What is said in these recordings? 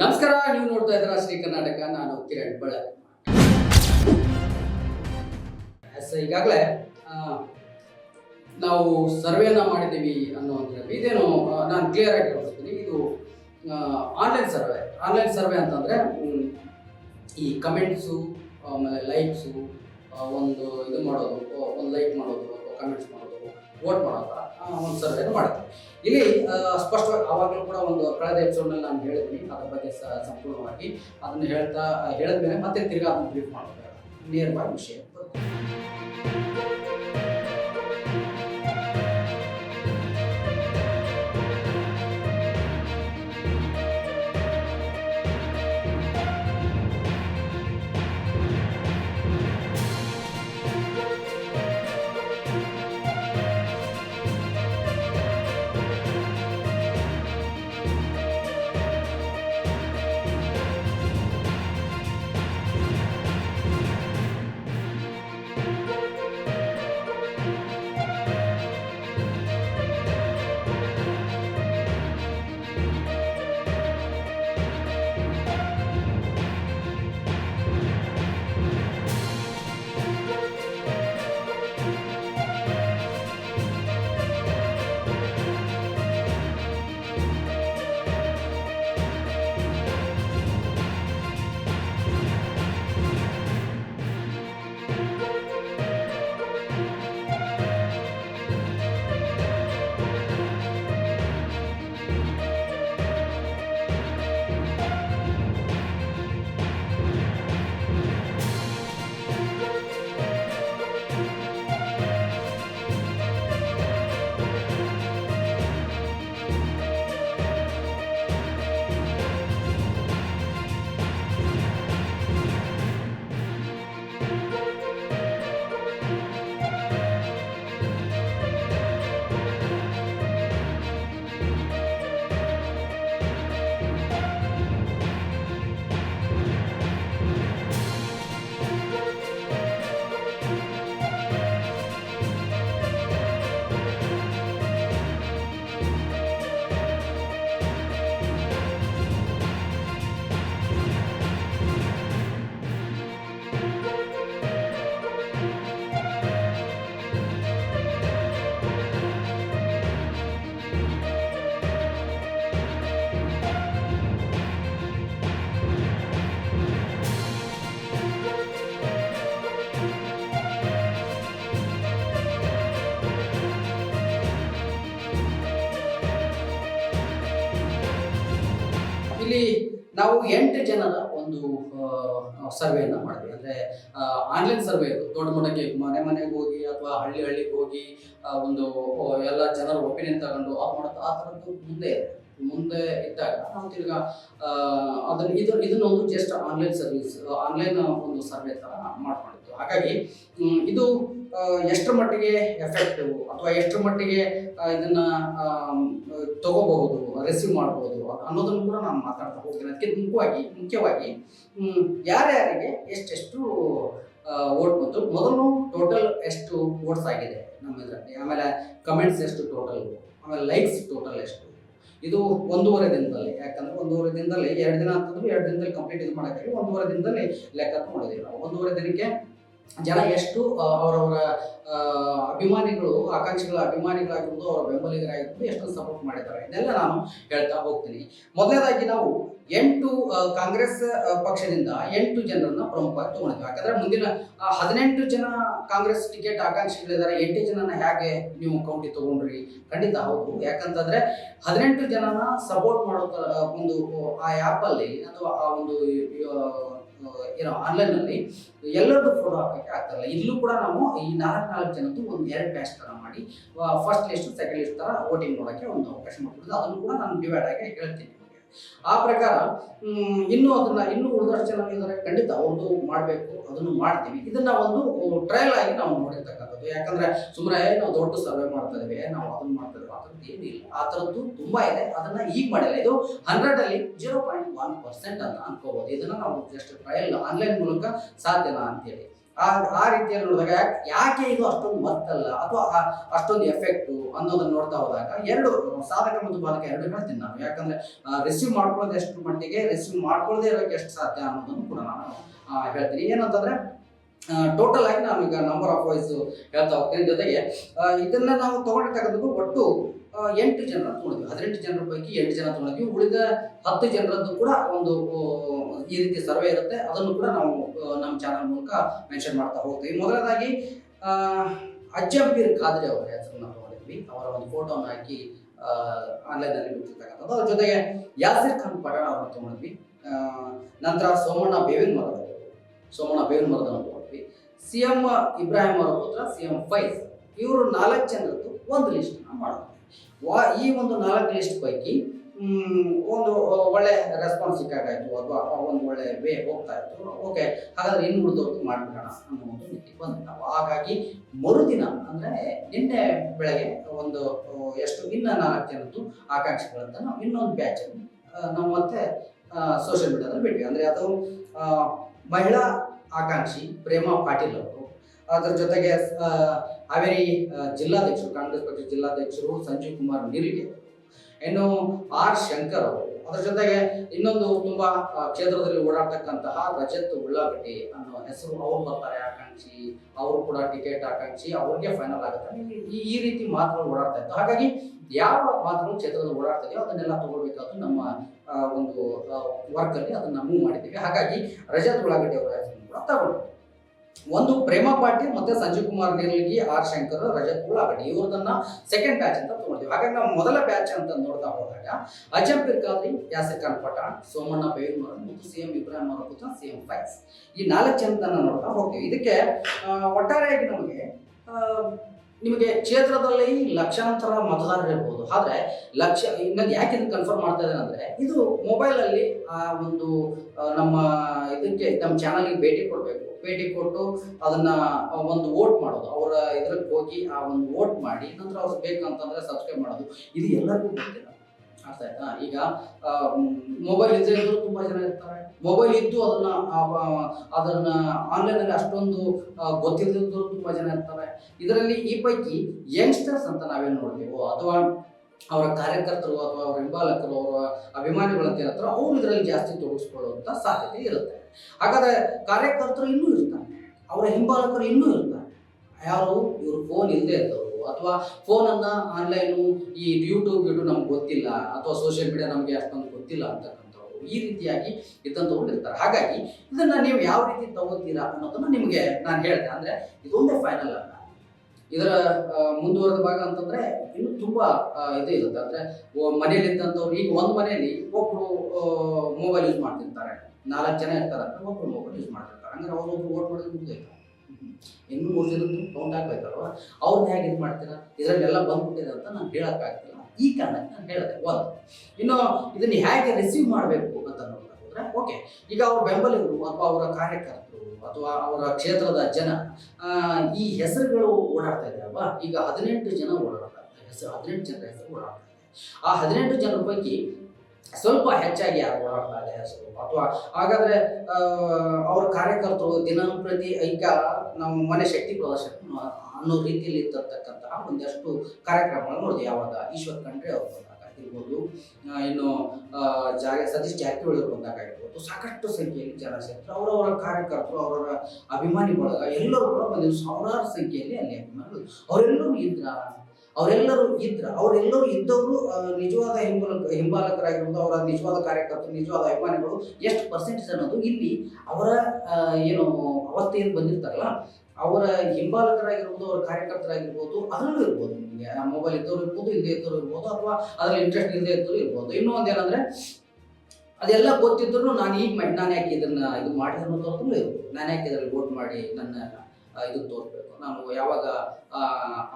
ನಮಸ್ಕಾರ, ನೀವು ನೋಡ್ತಾ ಇದ್ದೀರಾ ಶ್ರೀ ಕರ್ನಾಟಕ. ನಾನು ಕಿರಣ್ ಬಳ್ಳಾರಿ. ಈಗಾಗಲೇ ನಾವು ಸರ್ವೆನ ಮಾಡಿದ್ದೀವಿ ಅನ್ನೋದ್ರಲ್ಲಿ ಇದೇನು ನಾನು ಕ್ಲಿಯರ್ ಆಗಿ ಹೇಳ್ತೀನಿ ಇದು ಆನ್ಲೈನ್ ಸರ್ವೆ. ಆನ್ಲೈನ್ ಸರ್ವೆ ಅಂತಂದರೆ ಈ ಕಮೆಂಟ್ಸು ಆಮೇಲೆ ಲೈಕ್ಸು ಒಂದು ಇದು ಮಾಡೋದು ಒಂದು ಲೈಕ್ ಮಾಡೋದು ಕಮೆಂಟ್ಸ್ ಮಾಡೋದು ವೋಟ್ ಮಾಡೋದು. ಒಂದು ಸರ್ವೆಯನ್ನು ಮಾಡುತ್ತೆ ಇಲ್ಲಿ ಸ್ಪಷ್ಟವಾಗಿ ಆವಾಗಲೂ ಕೂಡ ಒಂದು ಕಳೆದ ಎಪಿಸೋಡ್ನಲ್ಲಿ ನಾನು ಹೇಳಿದ್ದೀನಿ. ಅದರ ಬಗ್ಗೆ ಸಂಪೂರ್ಣವಾಗಿ ಅದನ್ನು ಹೇಳ್ತಾ ಹೇಳಿದ್ಮೇಲೆ ಮತ್ತೆ ತಿರ್ಗಾ ಅದನ್ನು ಬ್ರೀಫ್ ಮಾಡ್ತಾರೆ ನೇರವಾಗಿ ವಿಷಯ. ನಾವು ಎಂಟು ಜನರ ಒಂದು ಸರ್ವೆಯನ್ನ ಮಾಡಿದ್ವಿ. ಅಂದರೆ ಆನ್ಲೈನ್ ಸರ್ವೆ ಇದು ದೊಡ್ಡ ಮಟ್ಟಕ್ಕೆ ಮನೆ ಮನೆಗೆ ಹೋಗಿ ಅಥವಾ ಹಳ್ಳಿ ಹಳ್ಳಿಗೆ ಹೋಗಿ ಒಂದು ಎಲ್ಲ ಜನರ ಒಪಿನಿಯನ್ ತಗೊಂಡು ಆ ಮಾಡೋದು ಆ ಥರದ್ದು ಮುಂದೆ ಮುಂದೆ ಇದ್ದಾಗ ನಾವು ತಿರ್ಗಾ ಅದನ್ನ, ಇದು ಇದನ್ನೊಂದು ಜಸ್ಟ್ ಆನ್ಲೈನ್ ಸರ್ವಿಸ್ ಆನ್ಲೈನ್ ಒಂದು ಸರ್ವೆ ಥರ ಮಾಡ್ಕೊಂಡಿದ್ದು. ಹಾಗಾಗಿ ಇದು ಎಷ್ಟರ ಮಟ್ಟಿಗೆ ಎಫೆಕ್ಟಿವ್ ಅಥವಾ ಎಷ್ಟರ ಮಟ್ಟಿಗೆ ಇದನ್ನ ತಗೋಬಹುದು ರಿಸೀವ್ ಮಾಡಬಹುದು ಅನ್ನೋದನ್ನು ಕೂಡ ನಾನು ಮಾತಾಡ್ತಾ ಹೋಗ್ತೀನಿ. ಅದಕ್ಕೆ ಮುಖ್ಯವಾಗಿ ಮುಖ್ಯವಾಗಿ ಯಾರ್ಯಾರಿಗೆ ಎಷ್ಟೆಷ್ಟು ಓಟ್ ಬಂತು? ಮೊದಲು ಟೋಟಲ್ ಎಷ್ಟು ಓಟ್ಸ್ ಆಗಿದೆ ನಮ್ಮ ಇದರಲ್ಲಿ? ಆಮೇಲೆ ಕಮೆಂಟ್ಸ್ ಎಷ್ಟು ಟೋಟಲ್ ಆಮೇಲೆ ಲೈಕ್ಸ್ ಟೋಟಲ್ ಎಷ್ಟು? ಇದು ಒಂದೂವರೆ ದಿನದಲ್ಲಿ. ಯಾಕಂದ್ರೆ ಒಂದೂವರೆ ದಿನದಲ್ಲಿ, ಎರಡು ದಿನ ಅಂತಂದ್ರೆ ಎರಡು ದಿನದಲ್ಲಿ ಕಂಪ್ಲೀಟ್ ಇದು ಮಾಡೋಕ್ಕಾಗಿ ಒಂದೂವರೆ ದಿನದಲ್ಲಿ ಲೆಕ್ಕ ಮಾಡಿದೀವಿ ನಾವು. ಒಂದೂವರೆ ದಿನಕ್ಕೆ ಜನ ಎಷ್ಟು ಅವರವರ ಅಭಿಮಾನಿಗಳು, ಆಕಾಂಕ್ಷಿಗಳ ಅಭಿಮಾನಿಗಳಾಗಿರ್ಬೋದು ಅವರ ಬೆಂಬಲಿಗರಾಗಿರ್ಬೋದು ಎಷ್ಟು ಸಪೋರ್ಟ್ ಮಾಡಿದ್ದಾರೆ. ಇದೆಲ್ಲ ನಾನು ಹೇಳ್ತಾ ಹೋಗ್ತೀನಿ. ಮೊದಲನೇದಾಗಿ ನಾವು ಎಂಟು ಕಾಂಗ್ರೆಸ್ ಪಕ್ಷದಿಂದ ಎಂಟು ಜನರನ್ನ ಪ್ರಮುಖವಾಗಿ ತಗೊಂಡಿದ್ವಿ ಯಾಕಂದ್ರೆ ಮುಂದಿನ ಹದಿನೆಂಟು ಜನ ಕಾಂಗ್ರೆಸ್ ಟಿಕೆಟ್ ಆಕಾಂಕ್ಷಿಗಳಿದ್ದಾರೆ. ಎಂಟು ಜನನ ಹೇಗೆ ನೀವು ಕೌಂಟಿ ತಗೊಂಡ್ರಿ? ಖಂಡಿತ ಹೌದು. ಯಾಕಂತಂದ್ರೆ ಹದಿನೆಂಟು ಜನನ ಸಪೋರ್ಟ್ ಮಾಡೋ ಒಂದು, ಆ ಆ್ಯಪಲ್ಲಿ ಅಥವಾ ಆ ಒಂದು ಏನೋ ಆನ್ಲೈನಲ್ಲಿ ಎಲ್ಲರದ್ದು ಫೋಟೋ ಹಾಕೋಕ್ಕೆ ಆಗ್ತಾರಲ್ಲ ಇಲ್ಲೂ. ಕೂಡ ನಾವು ಈ ನಾಲ್ಕು ನಾಲ್ಕು ಜನದ್ದು ಒಂದು ಎರಡು ಬ್ಯಾಚ್ ತರ ಮಾಡಿ ಫಸ್ಟ್ ಲಿಸ್ಟ್ ಸೆಕೆಂಡ್ ಲಿಸ್ಟ್ ತರ ವೋಟಿಂಗ್ ಮಾಡೋಕ್ಕೆ ಒಂದು ಅವಕಾಶ ಮಾಡ್ಕೊಡೋದು. ಅದನ್ನು ಕೂಡ ನಾನು ಡಿವೈಡ್ ಆಗಿ ಹೇಳ್ತೀನಿ ಆ ಪ್ರಕಾರ ಇನ್ನೂ ಅದನ್ನ ಇನ್ನೂ ಉಳಿದಷ್ಟು ಜನ ಖಂಡಿತ ಅವ್ರದ್ದು ಮಾಡಬೇಕು, ಅದನ್ನು ಮಾಡ್ತೀವಿ. ಇದನ್ನ ಒಂದು ಟ್ರಯಲ್ ಆಗಿ ನಾವು ನೋಡಿರ್ತಕ್ಕಂಥದ್ದು ಯಾಕಂದ್ರೆ ಸುಮ್ಮನೆ ನಾವು ದೊಡ್ಡ ಸರ್ವೆ ಮಾಡ್ತಾ ಇದೀವಿ ನಾವು ಅದನ್ನ ಮಾಡ್ತಾ ಇದೀವಿ ಆ ಥರದ್ದು ಏನೂ ಇಲ್ಲ ಆ ಥರದ್ದು ತುಂಬಾ ಇದೆ. ಅದನ್ನ ಈಗ ಮಾಡಿಲ್ಲ. ಇದು ಹಂಡ್ರೆಡ್ ಅಲ್ಲಿ ಜೀರೋ ಪಾಯಿಂಟ್ ಒನ್ ಪರ್ಸೆಂಟ್ ಅಂತ ಅನ್ಕೋಬಹುದು ಇದನ್ನ ನಾವು ಜಸ್ಟ್ ಟ್ರಯಲ್ ಆನ್ಲೈನ್ ಮೂಲಕ ಸಾಧ್ಯನಾ ಅಂತೇಳಿ. ಆ ಆ ರೀತಿಯಲ್ಲಿ ನೋಡಿದಾಗ ಯಾಕೆ ಇದು ಅಷ್ಟೊಂದು ಮತ್ತಲ್ಲ ಅಥವಾ ಅಷ್ಟೊಂದು ಎಫೆಕ್ಟು ಅನ್ನೋದನ್ನ ನೋಡ್ತಾ ಹೋದಾಗ ಎರಡು, ಸಾಧಕ ಮತ್ತು ಬಾಧಕ ಎರಡು ಹೇಳ್ತೀನಿ ನಾನು. ಯಾಕಂದ್ರೆ ರಿಸೀವ್ ಮಾಡ್ಕೊಳ್ಳೋದು ಎಷ್ಟು ಮಟ್ಟಿಗೆ ರಿಸೀವ್ ಮಾಡ್ಕೊಳ್ಳದೆ ಇರೋಕೆ ಎಷ್ಟು ಸಾಧ್ಯ ಅನ್ನೋದನ್ನು ಕೂಡ ನಾನು ಹೇಳ್ತೀನಿ. ಏನಂತಂದ್ರೆ ಟೋಟಲ್ ಆಗಿ ನಾನು ಈಗ ನಂಬರ್ ಆಫ್ ವಾಯ್ಸ್ ಹೇಳ್ತಾ ಹೋಗ್ತೇನೆ. ಜೊತೆಗೆ ಇದನ್ನ ನಾವು ತಗೊಂಡಿರ್ತಕ್ಕಂಥದ್ದು ಒಟ್ಟು ಎಂಟು ಜನ ತೊಗೊಂಡ್ವಿ ಹದಿನೆಂಟು ಜನರ ಪೈಕಿ ಎಂಟು ಜನ ತೊಗೊಂಡ್ವಿ ಉಳಿದ ಹತ್ತು ಜನರದ್ದು ಕೂಡ ಒಂದು ಈ ರೀತಿ ಸರ್ವೆ ಇರುತ್ತೆ. ಅದನ್ನು ಕೂಡ ನಾವು ನಮ್ಮ ಚಾನಲ್ ಮೂಲಕ ಮೆನ್ಷನ್ ಮಾಡ್ತಾ ಹೋಗ್ತೀವಿ. ಮೊದಲನೇದಾಗಿ ಅಜ್ಜಂಬೀರ್ ಖಾದ್ರಿ ಅವರ ಹೆಸರನ್ನ ತಗೊಂಡಿದ್ವಿ. ಅವರ ಒಂದು ಫೋಟೋನ ಹಾಕಿ ಆನ್ಲೈನಲ್ಲಿ ಬಿಟ್ಟಿರ್ತಕ್ಕಂಥದ್ದು ಅದ್ರ ಜೊತೆಗೆ ಯಾಸಿರ್ ಖಾನ್ ಪಠಾಣ ಅವರು ತಗೊಂಡಿದ್ವಿ. ನಂತರ ಸೋಮಣ್ಣ ಬೇವಿನ ಮರದ, ಸೋಮಣ್ಣ ಬೇವಿನ ತಗೊಂಡ್ವಿ ಸಿ ಎಂ ಇಬ್ರಾಹಿಂ ಅವರ ಪುತ್ರ ಸಿ ಎಂ ಫೈಜ್. ಇವರು ನಾಲ್ಕು ಜನರದ್ದು ಒಂದು ಲಿಸ್ಟ್ ಮಾಡಿದ್ವಿ ವಾ, ಈ ಒಂದು ನಾಲ್ಕು ಲಿಸ್ಟ್ ಪೈಕಿ ಒಂದು ಒಳ್ಳೆ ರೆಸ್ಪಾನ್ಸ್ ಸಿಕ್ಕಾಗಾಯ್ತು, ಅಥವಾ ಒಂದು ಒಳ್ಳೆ ವೇ ಹೋಗ್ತಾ ಇತ್ತು. ಓಕೆ ಹಾಗಾದ್ರೆ ಇನ್ನು ಉಳಿದವ್ರಿಗೆ ಮಾಡ್ಬಿಡೋಣ ಅನ್ನೋ ಒಂದು ಮಿತಿ ಬಂದ್ವಿ ನಾವು ಹಾಗಾಗಿ ಮರುದಿನ, ಅಂದರೆ ನಿನ್ನೆ ಬೆಳಗ್ಗೆ ಒಂದು ಎಷ್ಟು, ಇನ್ನ ನಾಲ್ಕು ಜನದ್ದು ಆಕಾಂಕ್ಷಿಗಳಂತ ನಾವು ಇನ್ನೊಂದು ಬ್ಯಾಚ್ ನಾವು ಮತ್ತೆ ಸೋಷಿಯಲ್ ಮೀಡಿಯಾದಲ್ಲಿ ಬಿಟ್ವಿ. ಅಂದರೆ ಅದು ಮಹಿಳಾ ಆಕಾಂಕ್ಷಿ ಪ್ರೇಮಾ ಪಾಟೀಲ್ ಅವರು. ಅದರ ಜೊತೆಗೆ ಹಾವೇರಿ ಜಿಲ್ಲಾಧ್ಯಕ್ಷರು, ಕಾಂಗ್ರೆಸ್ ಪಕ್ಷದ ಜಿಲ್ಲಾಧ್ಯಕ್ಷರು ಸಂಜೀವ್ ಕುಮಾರ್ ಅವರು ಇನ್ನು ಆರ್ ಶಂಕರ್ ಅವರು. ಅದರ ಜೊತೆಗೆ ಇನ್ನೊಂದು ತುಂಬಾ ಕ್ಷೇತ್ರದಲ್ಲಿ ಓಡಾಡ್ತಕ್ಕಂತಹ ರಜತ್ ಉಳ್ಳಾಗಡ್ಡಿ ಅನ್ನೋ ಹೆಸರು ಅವರು ಬರ್ತಾರೆ. ಆಕಾಂಕ್ಷಿ, ಅವರು ಕೂಡ ಟಿಕೆಟ್ ಆಕಾಂಕ್ಷಿ, ಅವ್ರಿಗೆ ಫೈನಲ್ ಆಗುತ್ತೆ. ಈ ರೀತಿ ಮಾತುಗಳು ಓಡಾಡ್ತಾ ಇತ್ತು. ಹಾಗಾಗಿ ಯಾವ ಮಾತುಗಳು ಕ್ಷೇತ್ರದಲ್ಲಿ ಓಡಾಡ್ತಾ ಇದೆಯೋ ಅದನ್ನೆಲ್ಲ ತಗೊಳ್ಬೇಕಾದ್ರು ನಮ್ಮ ಒಂದು ವರ್ಕ್ ಅಲ್ಲಿ ಅದನ್ನ ಮೂವ್ ಮಾಡಿದ್ದೀವಿ. ಹಾಗಾಗಿ ರಜತ್ ಉಳ್ಳಾಗಡ್ಡಿ ಅವರ ಹೆಸರನ್ನು ಕೂಡ ತಗೊಂಡು ಒಂದು ಪ್ರೇಮ ಪಾಟೀಲ್, ಮತ್ತೆ ಸಂಜೀವ್ ಕುಮಾರ್ ನಿರ್ಲಿಗಿ, ಆರ್ ಶಂಕರ್ ರಜತ್ ಉಳ್ಳಾಗಡ್ಡಿ ಇವ್ರದನ್ನ ಸೆಕೆಂಡ್ ಬ್ಯಾಚ್ ಅಂತ ತಗೊಂಡಿದ್ವಿ ಹಾಗಾಗಿ ನಾವು ಮೊದಲ ಬ್ಯಾಚ್ ಅಂತ ನೋಡ್ತಾ ಹೋದಾಗ ಅಜಂ ಖಾದ್ರಿ ಯಾಸಿರ್ ಪಠಾಣ್, ಸೋಮಣ್ಣ ಬೈರ್ಮರ್ ಮತ್ತು C M Ibrahim CM C M Faiz. ಈ ನಾಲ್ಕು ಜನದನ್ನ ನೋಡ್ತಾ ಹೋಗ್ತೀವಿ. ಇದಕ್ಕೆ ಒಟ್ಟಾರೆಯಾಗಿ ನಮಗೆ ನಿಮಗೆ ಕ್ಷೇತ್ರದಲ್ಲಿ ಲಕ್ಷಾಂತರ ಮತದಾರರು ಇರ್ಬೋದು. ಆದರೆ, ಲಕ್ಷ, ಇನ್ನೊಂದು ಯಾಕೆ ಇದು ಕನ್ಫರ್ಮ್ ಮಾಡ್ತಾ ಇದ್ದಾರೆ ಅಂದ್ರೆ, ಇದು ಮೊಬೈಲ್ ಅಲ್ಲಿ, ಆ, ಒಂದು ನಮ್ಮ ಇದಕ್ಕೆ, ನಮ್ಮ ಚಾನಲ್ಗೆ ಭೇಟಿ ಕೊಡಬೇಕು. ಭೇಟಿ ಕೊಟ್ಟು ಅದನ್ನ ಒಂದು ವೋಟ್ ಮಾಡೋದು. ಅವರ ಇದ್ರಕ್ಕೆ ಹೋಗಿ ಆ ಒಂದು ವೋಟ್ ಮಾಡಿ ನಂತರ ಅವ್ರು ಬೇಕಂತಂದ್ರೆ ಸಬ್ಸ್ಕ್ರೈಬ್ ಮಾಡೋದು. ಇದು ಎಲ್ಲರಿಗೂ ಗೊತ್ತಿಲ್ಲ. ಅರ್ಥ ಆಯ್ತಾ? ಈಗ ಮೊಬೈಲ್ ಇದ್ರೆ ತುಂಬಾ ಜನ ಇರ್ತಾರೆ. ಮೊಬೈಲ್ ಇದ್ದು ಅದನ್ನ ಅದನ್ನ ಆನ್ಲೈನ್ ಅಲ್ಲಿ ಅಷ್ಟೊಂದು ಗೊತ್ತಿಲ್ಲದಿದ್ದವರು ತುಂಬಾ ಜನ ಇರ್ತಾರೆ. ಇದರಲ್ಲಿ ಈ ಪೈಕಿ ಯಂಗ್ಸ್ಟರ್ಸ್ ಅಂತ ನಾವೇನು ನೋಡ್ತೀವೋ, ಅಥವಾ ಅವರ ಕಾರ್ಯಕರ್ತರು ಅಥವಾ ಅವರ ಹಿಂಬಾಲಕರು, ಅವರ ಅಭಿಮಾನಿಗಳಂತ ಅವರು ಅವ್ರು ಇದರಲ್ಲಿ ಜಾಸ್ತಿ ತೊಡಗಿಸ್ಕೊಳ್ಳುವಂತ ಸಾಧ್ಯತೆ ಇರುತ್ತೆ. ಹಾಗಾದ್ರೆ ಕಾರ್ಯಕರ್ತರು ಇನ್ನೂ ಇರ್ತಾರೆ. ಅವರ ಹಿಂಬಾಲಕರು ಇನ್ನೂ ಇರ್ತಾರೆ. ಯಾರು? ಇವರು ಫೋನ್ ಇಲ್ಲದೆ ಇದ್ದವರು. ಅಥವಾ ಫೋನನ್ನು ಆನ್ಲೈನು ಈ ಯೂಟ್ಯೂಬ್ ಯೂಟ್ಯೂಬ್ ನಮ್ಗೆ ಗೊತ್ತಿಲ್ಲ. ಅಥವಾ ಸೋಷಿಯಲ್ ಮೀಡಿಯಾ ನಮಗೆ ಅಷ್ಟೊಂದು ಗೊತ್ತಿಲ್ಲ ಅಂತಕ್ಕಂಥವ್ರು. ಈ ರೀತಿಯಾಗಿ ಇದ್ದಂಥವ್ರು ಇರ್ತಾರೆ. ಹಾಗಾಗಿ ಇದನ್ನ ನೀವು ಯಾವ ರೀತಿ ತಗೋತೀರಾ ಅನ್ನೋದನ್ನ ನಿಮಗೆ ನಾನು ಹೇಳ್ತೇನೆ ಅಂದ್ರೆ ಇದೊಂದೇ ಫೈನಲ್ ಅಲ್ಲ. ಇದರ ಮುಂದುವರೆದ ಭಾಗ ಅಂತಂದ್ರೆ ಇನ್ನು ತುಂಬಾ ಇದು ಇರುತ್ತೆ. ಅಂದ್ರೆ ಮನೆಯಲ್ಲಿ ಇದ್ದಂಥವ್ರು ಈಗ ಒಂದು ಮನೆಯಲ್ಲಿ ಒಬ್ರು ಮೊಬೈಲ್ ಯೂಸ್ ಮಾಡ್ತಿರ್ತಾರೆ. ನಾಲ್ಕು ಜನ ಇರ್ತಾರೆ ಒಬ್ರು ಮೊಬೈಲ್ ಯೂಸ್ ಮಾಡ್ತಿರ್ತಾರೆ. ಹಂಗಾರೆ ಅವ್ರು ಒಬ್ರು ಓಟ್ ಮಾಡಿದ್ರೆ ಮುಗಿದೈತೆ ಇನ್ನೂ ಮೂರು ಜನದ್ದು ಕೌಂಟ್ ಆಗ್ಬೇಕಲ್ವ? ಅವ್ರನ್ನ ಹೇಗೆ ಇದು ಮಾಡ್ತೀರಾ? ಇದರಲ್ಲೆಲ್ಲ ಬಂದ್ಬಿಟ್ಟಿದೆ ಅಂತ ನಾನು ಹೇಳೋಕ್ಕಾಗ್ತಿಲ್ಲ. ಈ ಕಾರಣಕ್ಕೆ ನಾನು ಹೇಳಿದೆ, ಒಂದು. ಇನ್ನು ಇದನ್ನ ಹೇಗೆ ರಿಸೀವ್ ಮಾಡಬೇಕು ಅಂತ ನೋಡೋದಾದ್ರೆ ಓಕೆ ಈಗ ಅವ್ರ ಬೆಂಬಲಿಗರು ಅಥವಾ ಅವರ ಕಾರ್ಯಕರ್ತರು ಅಥವಾ ಅವರ ಕ್ಷೇತ್ರದ ಜನ ಈ ಹೆಸರುಗಳು ಓಡಾಡ್ತಾ ಇದೆ ಅಲ್ವಾ? ಈಗ ಹದಿನೆಂಟು ಜನ ಓಡಾಡ್ತಾ ಹೆಸರು, ಹದಿನೆಂಟು ಜನರ ಹೆಸರು ಓಡಾಡ್ತಾ ಆ ಹದಿನೆಂಟು ಜನರ ಪೈಕಿ ಸ್ವಲ್ಪ ಹೆಚ್ಚಾಗಿ ಇದೆ ಅಥವಾ ಹಾಗಾದ್ರೆ ಅವ್ರ ಕಾರ್ಯಕರ್ತರು ದಿನಂಪ್ರತಿ ಈಗ ನಮ್ಮ ಮನೆ ಶಕ್ತಿ ಪ್ರದರ್ಶನ ಅನ್ನೋ ರೀತಿಯಲ್ಲಿ ಇರ್ತಕ್ಕಂತಹ ಒಂದಷ್ಟು ಕಾರ್ಯಕ್ರಮಗಳು ನೋಡಿದೆ ಯಾವಾಗ ಈಶ್ವರ್ ಖಂಡ್ರೆ ಅವ್ರು ಬಂದಾಗ ಆಗಿರ್ಬೋದು ಆ, ಇನ್ನು ಜಾಗ ಸತೀಶ್ ಜಾರಕಿಹೊಳಿ ಬಂದಾಗಿರ್ಬೋದು ಬಂದಾಗ ಸಾಕಷ್ಟು ಸಂಖ್ಯೆಯಲ್ಲಿ ಜನ ಸೇರಿದ್ರು ಅವರವರ ಕಾರ್ಯಕರ್ತರು ಅವರವರ ಅಭಿಮಾನಿ ಬಳಗ ಎಲ್ಲರೂ ಕೂಡ ಬಂದಿದ್ರು. ಸಾವಿರಾರು ಸಂಖ್ಯೆಯಲ್ಲಿ ಅಲ್ಲಿ ಅಭಿಮಾನಿಗಳು. ಅವರೆಲ್ಲರೂ ಇದ್ರ ಅವರೆಲ್ಲರೂ ಇದ್ರ, ಅವರೆಲ್ಲರೂ ಇದ್ದವರು ನಿಜವಾದ ಹಿಂಬಾಲಕ ಹಿಂಬಾಲಕರಾಗಿರ್ಬೋದು ಅವರ ನಿಜವಾದ ಕಾರ್ಯಕರ್ತರು, ನಿಜವಾದ ಅಭಿಮಾನಿಗಳು, ಎಷ್ಟು ಪರ್ಸೆಂಟೇಜ್ ಅನ್ನೋದು ಇಲ್ಲಿ ಅವರ ಏನು ಅವಸ್ಥೆ ಏನು ಬಂದಿರ್ತಾರಲ್ಲ, ಅವರ ಹಿಂಬಾಲಕರಾಗಿರ್ಬೋದು ಅವರ ಕಾರ್ಯಕರ್ತರಾಗಿರ್ಬೋದು, ಅದರಲ್ಲೂ ಇರ್ಬೋದು ನಿಮಗೆ. ಮೊಬೈಲ್ ಇದ್ದವರು ಇರ್ಬೋದು, ಇಲ್ಲದೆ ಇದ್ದವರು ಇರ್ಬೋದು, ಅಥವಾ ಅದರಲ್ಲಿ ಇಂಟ್ರೆಸ್ಟ್ ಇಲ್ಲದೆ ಇದ್ದವರು ಇರ್ಬೋದು. ಇನ್ನೂ ಒಂದೇನಂದ್ರೆ, ಅದೆಲ್ಲ ಗೊತ್ತಿದ್ರು ನಾನು ಈಗ ಮಾಡಿ ನಾನು ಯಾಕೆ ಇದನ್ನ ಇದು ಮಾಡಿ ಅನ್ನೋದ್ರಲ್ಲೂ ಇರ್ಬೋದು. ನಾನು ಯಾಕೆ ಇದರಲ್ಲಿ ವೋಟ್ ಮಾಡಿ ನನ್ನ ಇದು ತೋರಿಸ್ಬೇಕು? ನಾನು ಯಾವಾಗ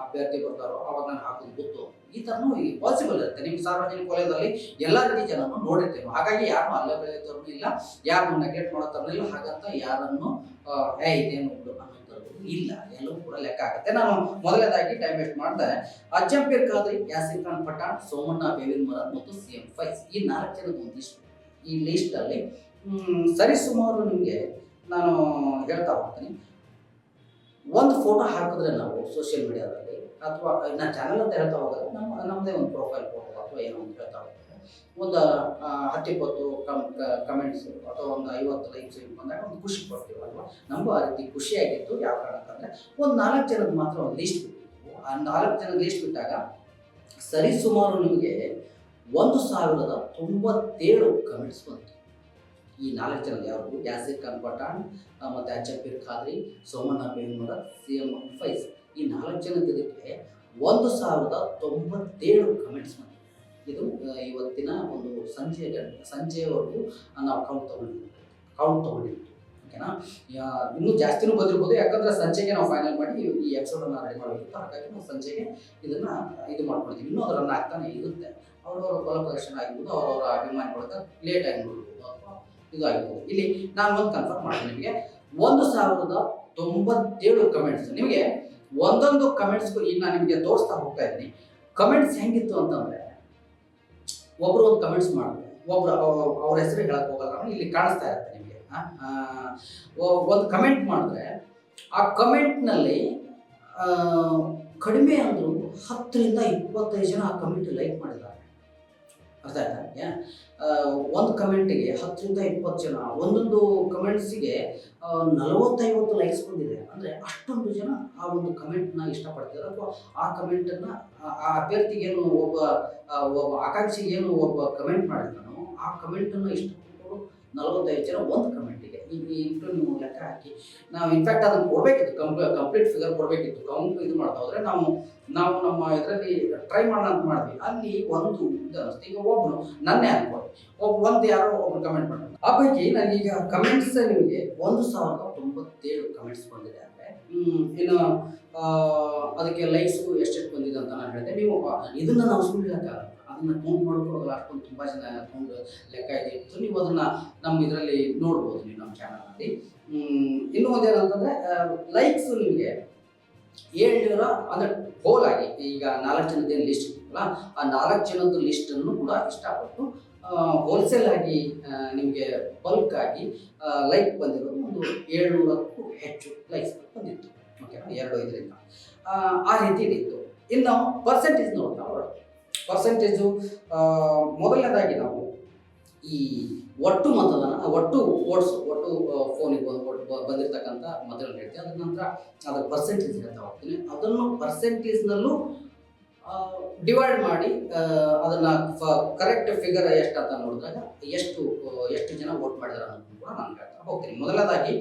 ಅಭ್ಯರ್ಥಿ ಬರ್ತಾರೋ ಅವಾಗ ನಾನು ಹಾಕೋದು ಗೊತ್ತು. ಈ ಥರನೂ ಪಾಸಿಬಲ್ ಇರುತ್ತೆ ನಿಮ್ಮ ಸಾರ್ವಜನಿಕ ವಲಯದಲ್ಲಿ ಎಲ್ಲ ರೀತಿ ಜನರನ್ನು ನೋಡಿರ್ತೇವೆ. ಹಾಗಾಗಿ ಯಾರನ್ನು ಅಲ್ಲೇ ಬೆಳೆಯೋತರನು ಇಲ್ಲ, ಯಾರನ್ನು ನೆಗ್ಲೆಕ್ಟ್ ಮಾಡೋ ಇಲ್ಲ, ಹಾಗಂತ ಯಾರನ್ನು ಏ ಇದೇನು ಇಲ್ಲ. ಎಲ್ಲವೂ ಕೂಡ ಲೆಕ್ಕ ಆಗುತ್ತೆ. ನಾನು ಮೊದಲನೇದಾಗಿ ಟೈಮ್ ವೇಸ್ಟ್ ಮಾಡ್ತಾರೆ ಅಜ್ಜಂಪೀರ್ ಖಾದ್ರಿ, ಯಾಸಿರ್ ಖಾನ್ ಪಠಾಣ್, ಸೋಮಣ್ಣ, ಬೇವಿನ ಮರ ಮತ್ತು ಸಿ ಎಂ ಫೈಸ್ ಈ ನಾಲ್ಕು ಜನದ ಈ ಲಿಸ್ಟ್ ಅಲ್ಲಿ ಲಿಸ್ಟಲ್ಲಿ ಸರಿಸುಮಾರು ನಿಮಗೆ ನಾನು ಹೇಳ್ತಾ ಹೋಗ್ತೀನಿ. ಒಂದು ಫೋಟೋ ಹಾಕಿದ್ರೆ ನಾವು ಸೋಷಿಯಲ್ ಮೀಡಿಯಾದಲ್ಲಿ ಅಥವಾ, ಇನ್ನು ಚಾನಲ್ ಅಂತ ಹೇಳ್ತಾ ಹೋಗೋದು ನಮ್ಮ ನಮ್ಮದೇ ಒಂದು ಪ್ರೊಫೈಲ್ ಫೋಟೋ ಅಥವಾ ಏನೋ ಒಂದು ಹೇಳ್ತಾ ಹೋಗ್ತಾರೆ ಒಂದು ಹತ್ತು ಹತ್ತಿಪ್ಪತ್ತು ಕಮ್ ಕಮೆಂಟ್ಸ್ ಅಥವಾ ಒಂದು ಐವತ್ತು ಲೈಕ್ಸ್ ಬಂದಾಗ ಒಂದು ಖುಷಿ ಪಡ್ತೀವಲ್ವ ನಮಗೂ ಆ ರೀತಿ ಖುಷಿಯಾಗಿತ್ತು ಯಾವ ಕಾರಣಕ್ಕಂದರೆ ಒಂದು ನಾಲ್ಕು ಜನದ ಮಾತ್ರ ಒಂದು ಲೀಸ್ಟ್ ಬಿಟ್ಟಿದ್ವು. ಆ ನಾಲ್ಕು ಜನದ ಲೀಸ್ಟ್ ಬಿಟ್ಟಾಗ ಸರಿಸುಮಾರು ನಿಮಗೆ ಒಂದು ಸಾವಿರದ ತೊಂಬತ್ತೇಳು ಕಮೆಂಟ್ಸ್ ಬಂತು. ಈ ನಾಲ್ಕು ಜನ ಯಾವುದು ಯಾಸಿರ್ ಖಾನ್ ಪಠಾಣ್ ಮತ್ತು ಅಚ್ಚಪೀರ್ ಖಾದ್ರಿ, ಸೋಮಣ್ಣ ಬೇನ್ಮರ ಸಿ ಎಂ ಫೈಸ್ ಈ ನಾಲ್ಕು ಜನದಕ್ಕೆ ಒಂದು ಸಾವಿರದ ತೊಂಬತ್ತೇಳು ಕಮೆಂಟ್ಸ್ ಮಾಡಿ ಇದು ಇವತ್ತಿನ ಒಂದು ಸಂಜೆ ಸಂಜೆವರೆಗೂ ನಾವು ಕೌಂಟ್ ತೊಗೊಂಡಿದ್ದೀವಿ. ಕೌಂಟ್ ತೊಗೊಂಡಿದ್ದೀವಿ. ಓಕೆನಾ? ಇನ್ನೂ ಜಾಸ್ತಿನೂ ಬಂದಿರ್ಬೋದು. ಯಾಕಂದ್ರೆ ಸಂಜೆಗೆ ನಾವು ಫೈನಲ್ ಮಾಡಿ ಈ- ಎಪಿಸೋಡನ್ನು ರೆಡಿ ಮಾಡಬೇಕಿತ್ತು ಹಾಗಾಗಿ ನಾವು ಸಂಜೆಗೆ ಇದನ್ನು ಇದು ಮಾಡ್ಕೊಳ್ತೀವಿ ಇನ್ನೂ ಅದರನ್ನು ರನ್ ಆಗ್ತಾನೆ ಇರುತ್ತೆ. ಅವರವರ ಫಲ ಪ್ರದರ್ಶನ ಆಗಿರ್ಬೋದು, ಅವರವರ ಅಭಿಮಾನಿಗಳಿಗೆ ಲೇಟ್ ಆಗಿ ನೋಡ್ಬೋದು. ಅಥವಾ ಇದು ಆಗಿರ್ಬೋದು ಇಲ್ಲಿ ನಾನು ಒಂದು ಕನ್ಫರ್ಮ್ ಮಾಡ್ತೀನಿ ನಿಮಗೆ. ಒಂದು ಸಾವಿರದ ತೊಂಬತ್ತೇಳು ಕಮೆಂಟ್ಸ್ ನಿಮಗೆ ಒಂದೊಂದು ಕಮೆಂಟ್ಸ್ಗೂ ನಾನು ನಿಮಗೆ ತೋರಿಸ್ತಾ ಹೋಗ್ತಾ ಇದ್ದೀನಿ. ಕಮೆಂಟ್ಸ್ ಹೆಂಗಿತ್ತು ಅಂತಂದ್ರೆ, ಒಬ್ರು ಒಂದು ಕಮೆಂಟ್ಸ್ ಮಾಡಿದ್ರು ಒಬ್ರು ಅವ- ಅವ್ರ ಹೆಸರು ಹೇಳಕ್ ಹೋಗಲ್ಲ ಇಲ್ಲಿ ಕಾಣಿಸ್ತಾ ಇರುತ್ತೆ ನಿಮಗೆ. ಒಂದು ಕಮೆಂಟ್ ಮಾಡಿದ್ರೆ, ಆ ಕಮೆಂಟ್ನಲ್ಲಿ ಕಡಿಮೆ ಅಂದ್ರು ಹತ್ತರಿಂದ ಇಪ್ಪತ್ತೈದು ಜನ ಆ ಕಮೆಂಟ್ ಲೈಕ್ ಮಾಡಿದ್ದಾರೆ. ಅರ್ಥ ಆಯ್ತಾ ನನಗೆ ಒಂದು ಕಮೆಂಟಿಗೆ ಹತ್ತರಿಂದ ಇಪ್ಪತ್ತು ಜನ, ಒಂದೊಂದು ಕಮೆಂಟ್ಸಿಗೆ ನಲವತ್ತೈವತ್ತು ಲೈಕ್ಸ್ ಬಂದಿದೆ. ಅಂದರೆ ಅಷ್ಟೊಂದು ಜನ ಆ ಒಂದು ಕಮೆಂಟ್ನ ಇಷ್ಟಪಡ್ತಿದ್ದಾರೆ. ಅಥವಾ ಆ ಕಮೆಂಟನ್ನು, ಆ ಅಭ್ಯರ್ಥಿಗೇನು ಒಬ್ಬ ಒಬ್ಬ ಒಬ್ಬ ಆಕಾಂಕ್ಷಿಗೇನು ಒಬ್ಬ ಕಮೆಂಟ್ ಮಾಡಿದ್ದಾನೋ, ಆ ಕಮೆಂಟನ್ನು ಇಷ್ಟಪಟ್ಟು ನಲವತ್ತೈದು ಜನ ಒಂದು ಕಮೆಂಟಿಗೆ ಇಂಟು ನೀವು ಲೆಕ್ಕ ಹಾಕಿ. ನಾವು ಇನ್ಫ್ಯಾಕ್ಟ್ ಅದನ್ನು ಕೊಡಬೇಕಿತ್ತು ಕಂಪ್ ಕಂಪ್ಲೀಟ್ ಫಿಗರ್ ಕೊಡಬೇಕಿತ್ತು. ಕೌಂಟ್ ಇದು ಮಾಡ್ತಾ ಹೋದರೆ ನಾವು ನಾವು ನಮ್ಮ ಇದರಲ್ಲಿ ಟ್ರೈ ಮಾಡೋಣ ಅಂತ ಮಾಡಿದ್ವಿ. ಅಲ್ಲಿ ಒಂದು ಈಗ ಒಬ್ಬನು ನನ್ನೇ ಅನ್ಕೊಳ್ಳಿ. ಒಬ್ಬ ಒಂದು ಯಾರೋ ಒಬ್ರು ಕಮೆಂಟ್ ಮಾಡ್ತಾರೆ. ಆ ಪೈಕಿ ನನಗೀಗ ಕಮೆಂಟ್ಸ್ ನಿಮಗೆ ಒಂದು ಸಾವಿರದ ತೊಂಬತ್ತೇಳು ಕಮೆಂಟ್ಸ್ ಬಂದಿದೆ ಅಂದರೆ ಇನ್ನು ಅದಕ್ಕೆ ಲೈಕ್ಸು ಎಷ್ಟೆಷ್ಟು ಬಂದಿದೆ ಅಂತ ನಾನು ಹೇಳಿದೆ. ನೀವು ಇದನ್ನು ನಾವು ಸುಳ್ಳು ಅದನ್ನು ಅದನ್ನ ಕೌಂಟ್ ಮಾಡ್ಕೊಳ್ಳೋಲ್ಲ ಅಷ್ಟೊಂದು ತುಂಬ ಜನ ಕೌಂಟ್ ಲೆಕ್ಕ ಇದೆ ಸೊ ನೀವು ಅದನ್ನ ನಮ್ಮ ಇದರಲ್ಲಿ ನೋಡ್ಬೋದು ನೀವು ನಮ್ಮ ಚಾನಲಲ್ಲಿ ಇನ್ನೂ ಒಂದೇನಂತಂದರೆ ಲೈಕ್ಸ್ ನಿಮಗೆ ಏಳ್ನೂರ ಅಂದರೆ ಹೋಲ್ ಆಗಿ ಈಗ ನಾಲ್ಕು ಜನದ್ದೇನು ಲಿಸ್ಟ್ ಇರ್ತಲ್ಲ ಆ ನಾಲ್ಕು ಜನದ ಲಿಸ್ಟನ್ನು ಕೂಡ ಇಷ್ಟಪಟ್ಟು ಹೋಲ್ಸೇಲ್ ಆಗಿ ನಿಮಗೆ ಬಲ್ಕ್ ಆಗಿ ಲೈಕ್ ಬಂದಿರೋದು ಒಂದು ಏಳ್ನೂರಕ್ಕೂ ಹೆಚ್ಚು ಲೈಕ್ಸ್ ಬಂದಿತ್ತು. ಓಕೆ ಎರಡು ಇದರಿಂದ ಆ, ರೀತಿ ಇತ್ತು. ಇನ್ನು ಪರ್ಸೆಂಟೇಜ್ ನೋಡ್ತಾ ಹೊರಟು ಪರ್ಸೆಂಟೇಜು ಮೊದಲನೇದಾಗಿ ನಾವು ಈ ಒಟ್ಟು ಮತದಾನ ಒಟ್ಟು ಓಟ್ಸ್ ಒಟ್ಟು ಫೋನಿಗೆ ಒಟ್ಟು ಬಂದಿರತಕ್ಕಂಥ ಮತಗಳನ್ನ ಹೇಳ್ತೀವಿ. ಅದ್ರ ನಂತರ ಅದರ ಪರ್ಸೆಂಟೇಜ್ ಹೇಳ್ತಾ ಹೋಗ್ತೀನಿ. ಅದನ್ನು ಪರ್ಸೆಂಟೇಜ್ನಲ್ಲೂ ಡಿವೈಡ್ ಮಾಡಿ ಅದನ್ನು ಫ ಕರೆಕ್ಟ್ ಫಿಗರ್ ಎಷ್ಟು ಅಂತ ನೋಡಿದಾಗ ಎಷ್ಟು ಎಷ್ಟು ಜನ ವೋಟ್ ಮಾಡಿದಾರೆ ಅನ್ನೋದು ಕೂಡ ನಾನು ಹೇಳ್ತಾ ಹೋಗ್ತೀನಿ. ಮೊದಲನೇದಾಗಿ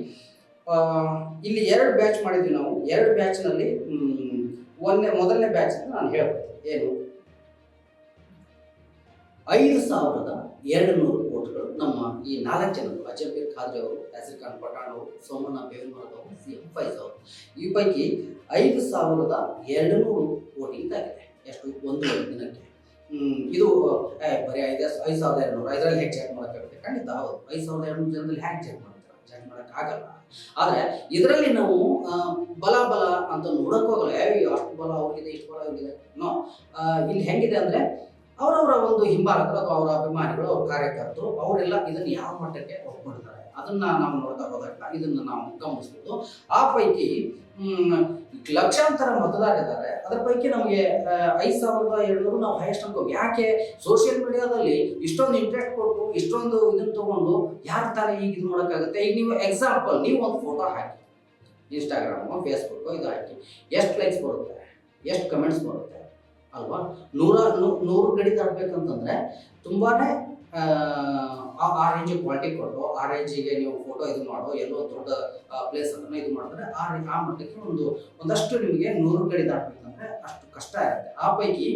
ಇಲ್ಲಿ ಎರಡು ಬ್ಯಾಚ್ ಮಾಡಿದ್ವಿ ನಾವು. ಎರಡು ಬ್ಯಾಚ್ನಲ್ಲಿ ಒಂದನೇ ಮೊದಲನೇ ಬ್ಯಾಚ್ ನಾನು ಹೇಳ್ಬೋದು ಏನು? ಐದು ಸಾವಿರದ ಎರಡು ನೂರು ವೋಟ್ಗಳು ನಮ್ಮ ಈ ನಾಲ್ಕು ಜನರು ಅಜಂಬೀರ್ ಖಾದ್ರಿ ಅವರು ಯಾಸಿರ್ ಖಾನ್ ಪಠಾಣ್ ಅವರು ಸೋಮಣ್ಣ ಬೇವಿಮರದ ಅವರು ಸಿ ಎಂ ಫೈಸ್ ಅವರು ಈ ಪೈಕಿ ಐದು ಸಾವಿರದ ಎರಡು ನೂರು ಆಗಿದೆ ಎಷ್ಟು? ಒಂದು ದಿನಕ್ಕೆ. ಇದು ಬರೀ ಐದು ಐದು ಸಾವಿರದ ಎರಡು ನೂರು ಐದರಲ್ಲಿ ಹೇಗೆ ಚೆಕ್ ಮಾಡೋಕ್ಕಾಗುತ್ತೆ ಖಂಡಿತ ಹೌದು. ಐದು ಸಾವಿರದ ಎರಡು ನೂರು ಜನರಲ್ಲಿ ಹ್ಯಾಕ್ ಚೆಕ್ ಮಾಡ್ತಾರೆ? ಚೆಕ್ ಮಾಡೋಕ್ಕಾಗಲ್ಲ ಆದರೆ ಇದರಲ್ಲಿ ನಾವು ಬಲ ಬಲ ಅಂತ ನೋಡಕ್ ಹೋಗಲ್ಲ. ಏ, ಅಷ್ಟು ಬಲ ಅವ್ರಿಗಿದೆ ಇಷ್ಟು ಬಲ ಅವ್ರಿಗಿದೆ. ನೋ ಇಲ್ಲಿ ಹೆಂಗಿದೆ ಅಂದ್ರೆ ಅವರವರ ಒಂದು ಹಿಂಬಾಲಕರು ಅಥವಾ ಅವರ ಅಭಿಮಾನಿಗಳು, ಅವ್ರ ಕಾರ್ಯಕರ್ತರು, ಅವರೆಲ್ಲ ಇದನ್ನು ಯಾವ ಮಟ್ಟಕ್ಕೆ ಒಪ್ಕೊಂಡಿದ್ದಾರೆ ಅದನ್ನ ನಾವು ನೋಡ್ತಾ ಹೋದಾಗ ಇದನ್ನ ನಾವು ಗಮನಿಸ್ಬೋದು ಆ ಪೈಕಿ ಲಕ್ಷಾಂತರ ಮತದಾರರಿದ್ದಾರೆ. ಅದರ ಪೈಕಿ ನಮಗೆ ಐದು ಸಾವಿರದ ಏಳ್ನೂರು ನಾವು ಹೈಯೆಸ್ಟ್ ಅನ್ಕೋ ಯಾಕೆ? ಸೋಷಿಯಲ್ ಮೀಡಿಯಾದಲ್ಲಿ ಇಷ್ಟೊಂದು ಇಂಟ್ರೆಸ್ಟ್ ಕೊಟ್ಟು, ಇಷ್ಟೊಂದು ಇದನ್ನ ತಗೊಂಡು ಯಾರು ತಾನೇ ಈಗ ಇದು ಮಾಡೋಕ್ಕಾಗುತ್ತೆ ಈಗ ನೀವು ಎಕ್ಸಾಂಪಲ್ ನೀವು ಒಂದು ಫೋಟೋ ಹಾಕಿ. ಇನ್ಸ್ಟಾಗ್ರಾಮು ಫೇಸ್ಬುಕ್ಕು ಇದು ಹಾಕಿ. ಎಷ್ಟು ಲೈಕ್ಸ್ ಬರುತ್ತೆ? ಎಷ್ಟು ಕಮೆಂಟ್ಸ್ ಬರುತ್ತೆ? ಅಲ್ವಾ? ನೂರ ನೂರು ಗಡಿ ತರಬೇಕಂತಂದ್ರೆ ತುಂಬಾನೇ ಆ, ಆ ರೇಂಜಿಗೆ ಕ್ವಾಲಿಟಿ ಕೊಟ್ಟು ಆ ರೇಂಜಿಗೆ ನೀವು ಫೋಟೋ ಇದು ಮಾಡೋ ಎಲ್ಲೋ ದೊಡ್ಡ ಪ್ಲೇಸ್ ಅದನ್ನ ಇದು ಮಾಡಿದ್ರೆ ಆ ಆ ಮಟ್ಟಕ್ಕೆ ಒಂದು ಒಂದಷ್ಟು ನಿಮಗೆ ನೂರು ಗಡಿ ದಾಟಬೇಕಂದ್ರೆ ಅಷ್ಟು ಕಷ್ಟ ಇರುತ್ತೆ. ಆ ಪೈಕಿ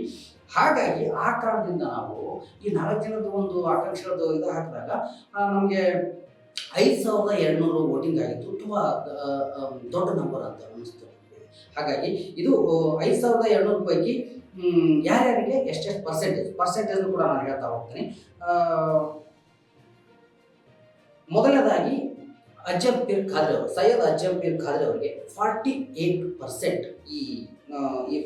ಹಾಗಾಗಿ ಆ ಕಾರಣದಿಂದ ನಾವು ಈ ನಾಲ್ಕು ಜನದ ಒಂದು ಆಕಾಂಕ್ಷೆಗಳದ್ದು ಇದು ಹಾಕಿದಾಗ ನಮಗೆ ಐದು ಸಾವಿರದ ಎರಡುನೂರು ವೋಟಿಂಗ್ ಆಗಿತ್ತು. ತುಂಬ ದೊಡ್ಡ ನಂಬರ್ ಅಂತ ಅನ್ನಿಸ್ತು ಹಾಗಾಗಿ ಇದು ಐದು ಸಾವಿರದ ಎರಡುನೂರು ಪೈಕಿ ಯಾರ್ಯಾರಿಗೆ? ಎಷ್ಟೆಷ್ಟು ಪರ್ಸೆಂಟೇಜ್ ಪರ್ಸೆಂಟೇಜ್ ಕೂಡ ನಾನು ಹೇಳ್ತಾ ಹೋಗ್ತೀನಿ. ಮೊದಲನೇದಾಗಿ ಅಜ್ಜಂ ಪೀರ್ ಖಾದ್ರಿ ಅವರು, ಸೈಯದ್ ಅಜ್ಜಂ ಪೀರ್ ಖಾದ್ರಿ ಅವರಿಗೆ ಫಾರ್ಟಿ ಏಟ್ ಪರ್ಸೆಂಟ್ ಈ ಈ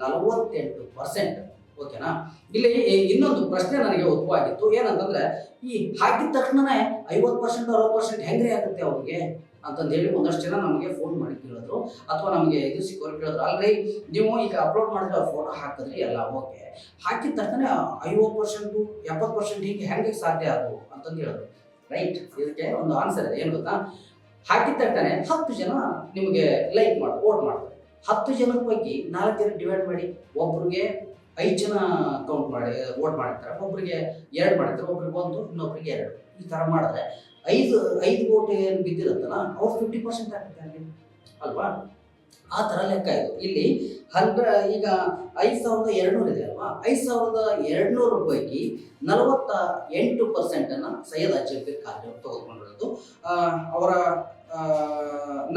ನಲವತ್ತೆಂಟು ಪರ್ಸೆಂಟ್ ಓಕೆನಾ ಇಲ್ಲಿ ಇನ್ನೊಂದು ಪ್ರಶ್ನೆ ನನಗೆ ಉದ್ಭವ ಏನಂತಂದ್ರೆ, ಈ ಹಾಕಿದ ತಕ್ಷಣನೇ ಐವತ್ತು ಪರ್ಸೆಂಟ್ ಅರವತ್ತು ಪರ್ಸೆಂಟ್ ಹೆಂಗ್ರಿ ಆಗುತ್ತೆ ಅವ್ರಿಗೆ? ಅಂತಂದು ಹೇಳಿ ಒಂದಷ್ಟು ಜನ ನಮಗೆ ಫೋನ್ ಮಾಡಿ ಕೇಳಿದ್ರು. ಅಥವಾ ನಮಗೆ ಇದು ಸಿಕ್ಕೋರು ಕೇಳಿದ್ರು. ಅಲ್ರಿ, ನೀವು ಈಗ ಅಪ್ಲೋಡ್ ಮಾಡಿದ್ರೆ ಫೋಟೋ ಹಾಕಿದ್ರಿ ಎಲ್ಲ ಓಕೆ ಹಾಕಿದ ತಕ್ಷಣ ಐವತ್ತು ಪರ್ಸೆಂಟು ಎಪ್ಪತ್ತು ಪರ್ಸೆಂಟ್ ಹೀಗೆ ಹೆಂಗೆ ಸಾಧ್ಯ ಅದು ಅಂತಂದು ಹೇಳಿದ್ರು ರೈಟ್ ಇದಕ್ಕೆ ಒಂದು ಆನ್ಸರ್ ಇದೆ. ಏನು ಗೊತ್ತಾ? ಹಾಕಿದ ತಕ್ಷಣ ಹತ್ತು ಜನ ನಿಮಗೆ ಲೈಕ್ ಮಾಡಿ ವೋಟ್ ಮಾಡ್ತಾರೆ. ಹತ್ತು ಜನ ಪೈಕಿ ನಾಲ್ಕು ಜನ ಡಿವೈಡ್ ಮಾಡಿ, ಒಬ್ರಿಗೆ ಐದು ಜನ ಕೌಂಟ್ ಮಾಡಿ ವೋಟ್ ಮಾಡಿರ್ತಾರೆ ಒಬ್ಬರಿಗೆ ಎರಡು ಮಾಡಿರ್ತಾರೆ ಒಬ್ರಿಗೆ ಒಂದು, ಇನ್ನೊಬ್ರಿಗೆ ಎರಡು. ಈ ಥರ ಮಾಡಿದ್ರೆ ಐದು ಐದು ಕೋಟಿ ಏನು ಬಿದ್ದಿರುತ್ತಲ್ಲ ಅವ್ರು ಫಿಫ್ಟಿ ಪರ್ಸೆಂಟ್ ಆಗ್ತದೆ ಅಲ್ಲಿ. ಅಲ್ವಾ? ಆ ಥರ ಲೆಕ್ಕ ಇದು. ಇಲ್ಲಿ ಹಂಡ್ರ ಈಗ ಐದು ಸಾವಿರದ ಎರಡುನೂರು ಇದೆ ಅಲ್ವಾ? ಐದು ಸಾವಿರದ ಎರಡುನೂರು ಪೈಕಿ ನಲವತ್ತ ಎಂಟು ಪರ್ಸೆಂಟನ್ನು ಸೈಯದ್ ಅಜ್ಜಿ ಖಾತೆ ತೆಗೆದುಕೊಂಡಿರೋದು. ಅವರ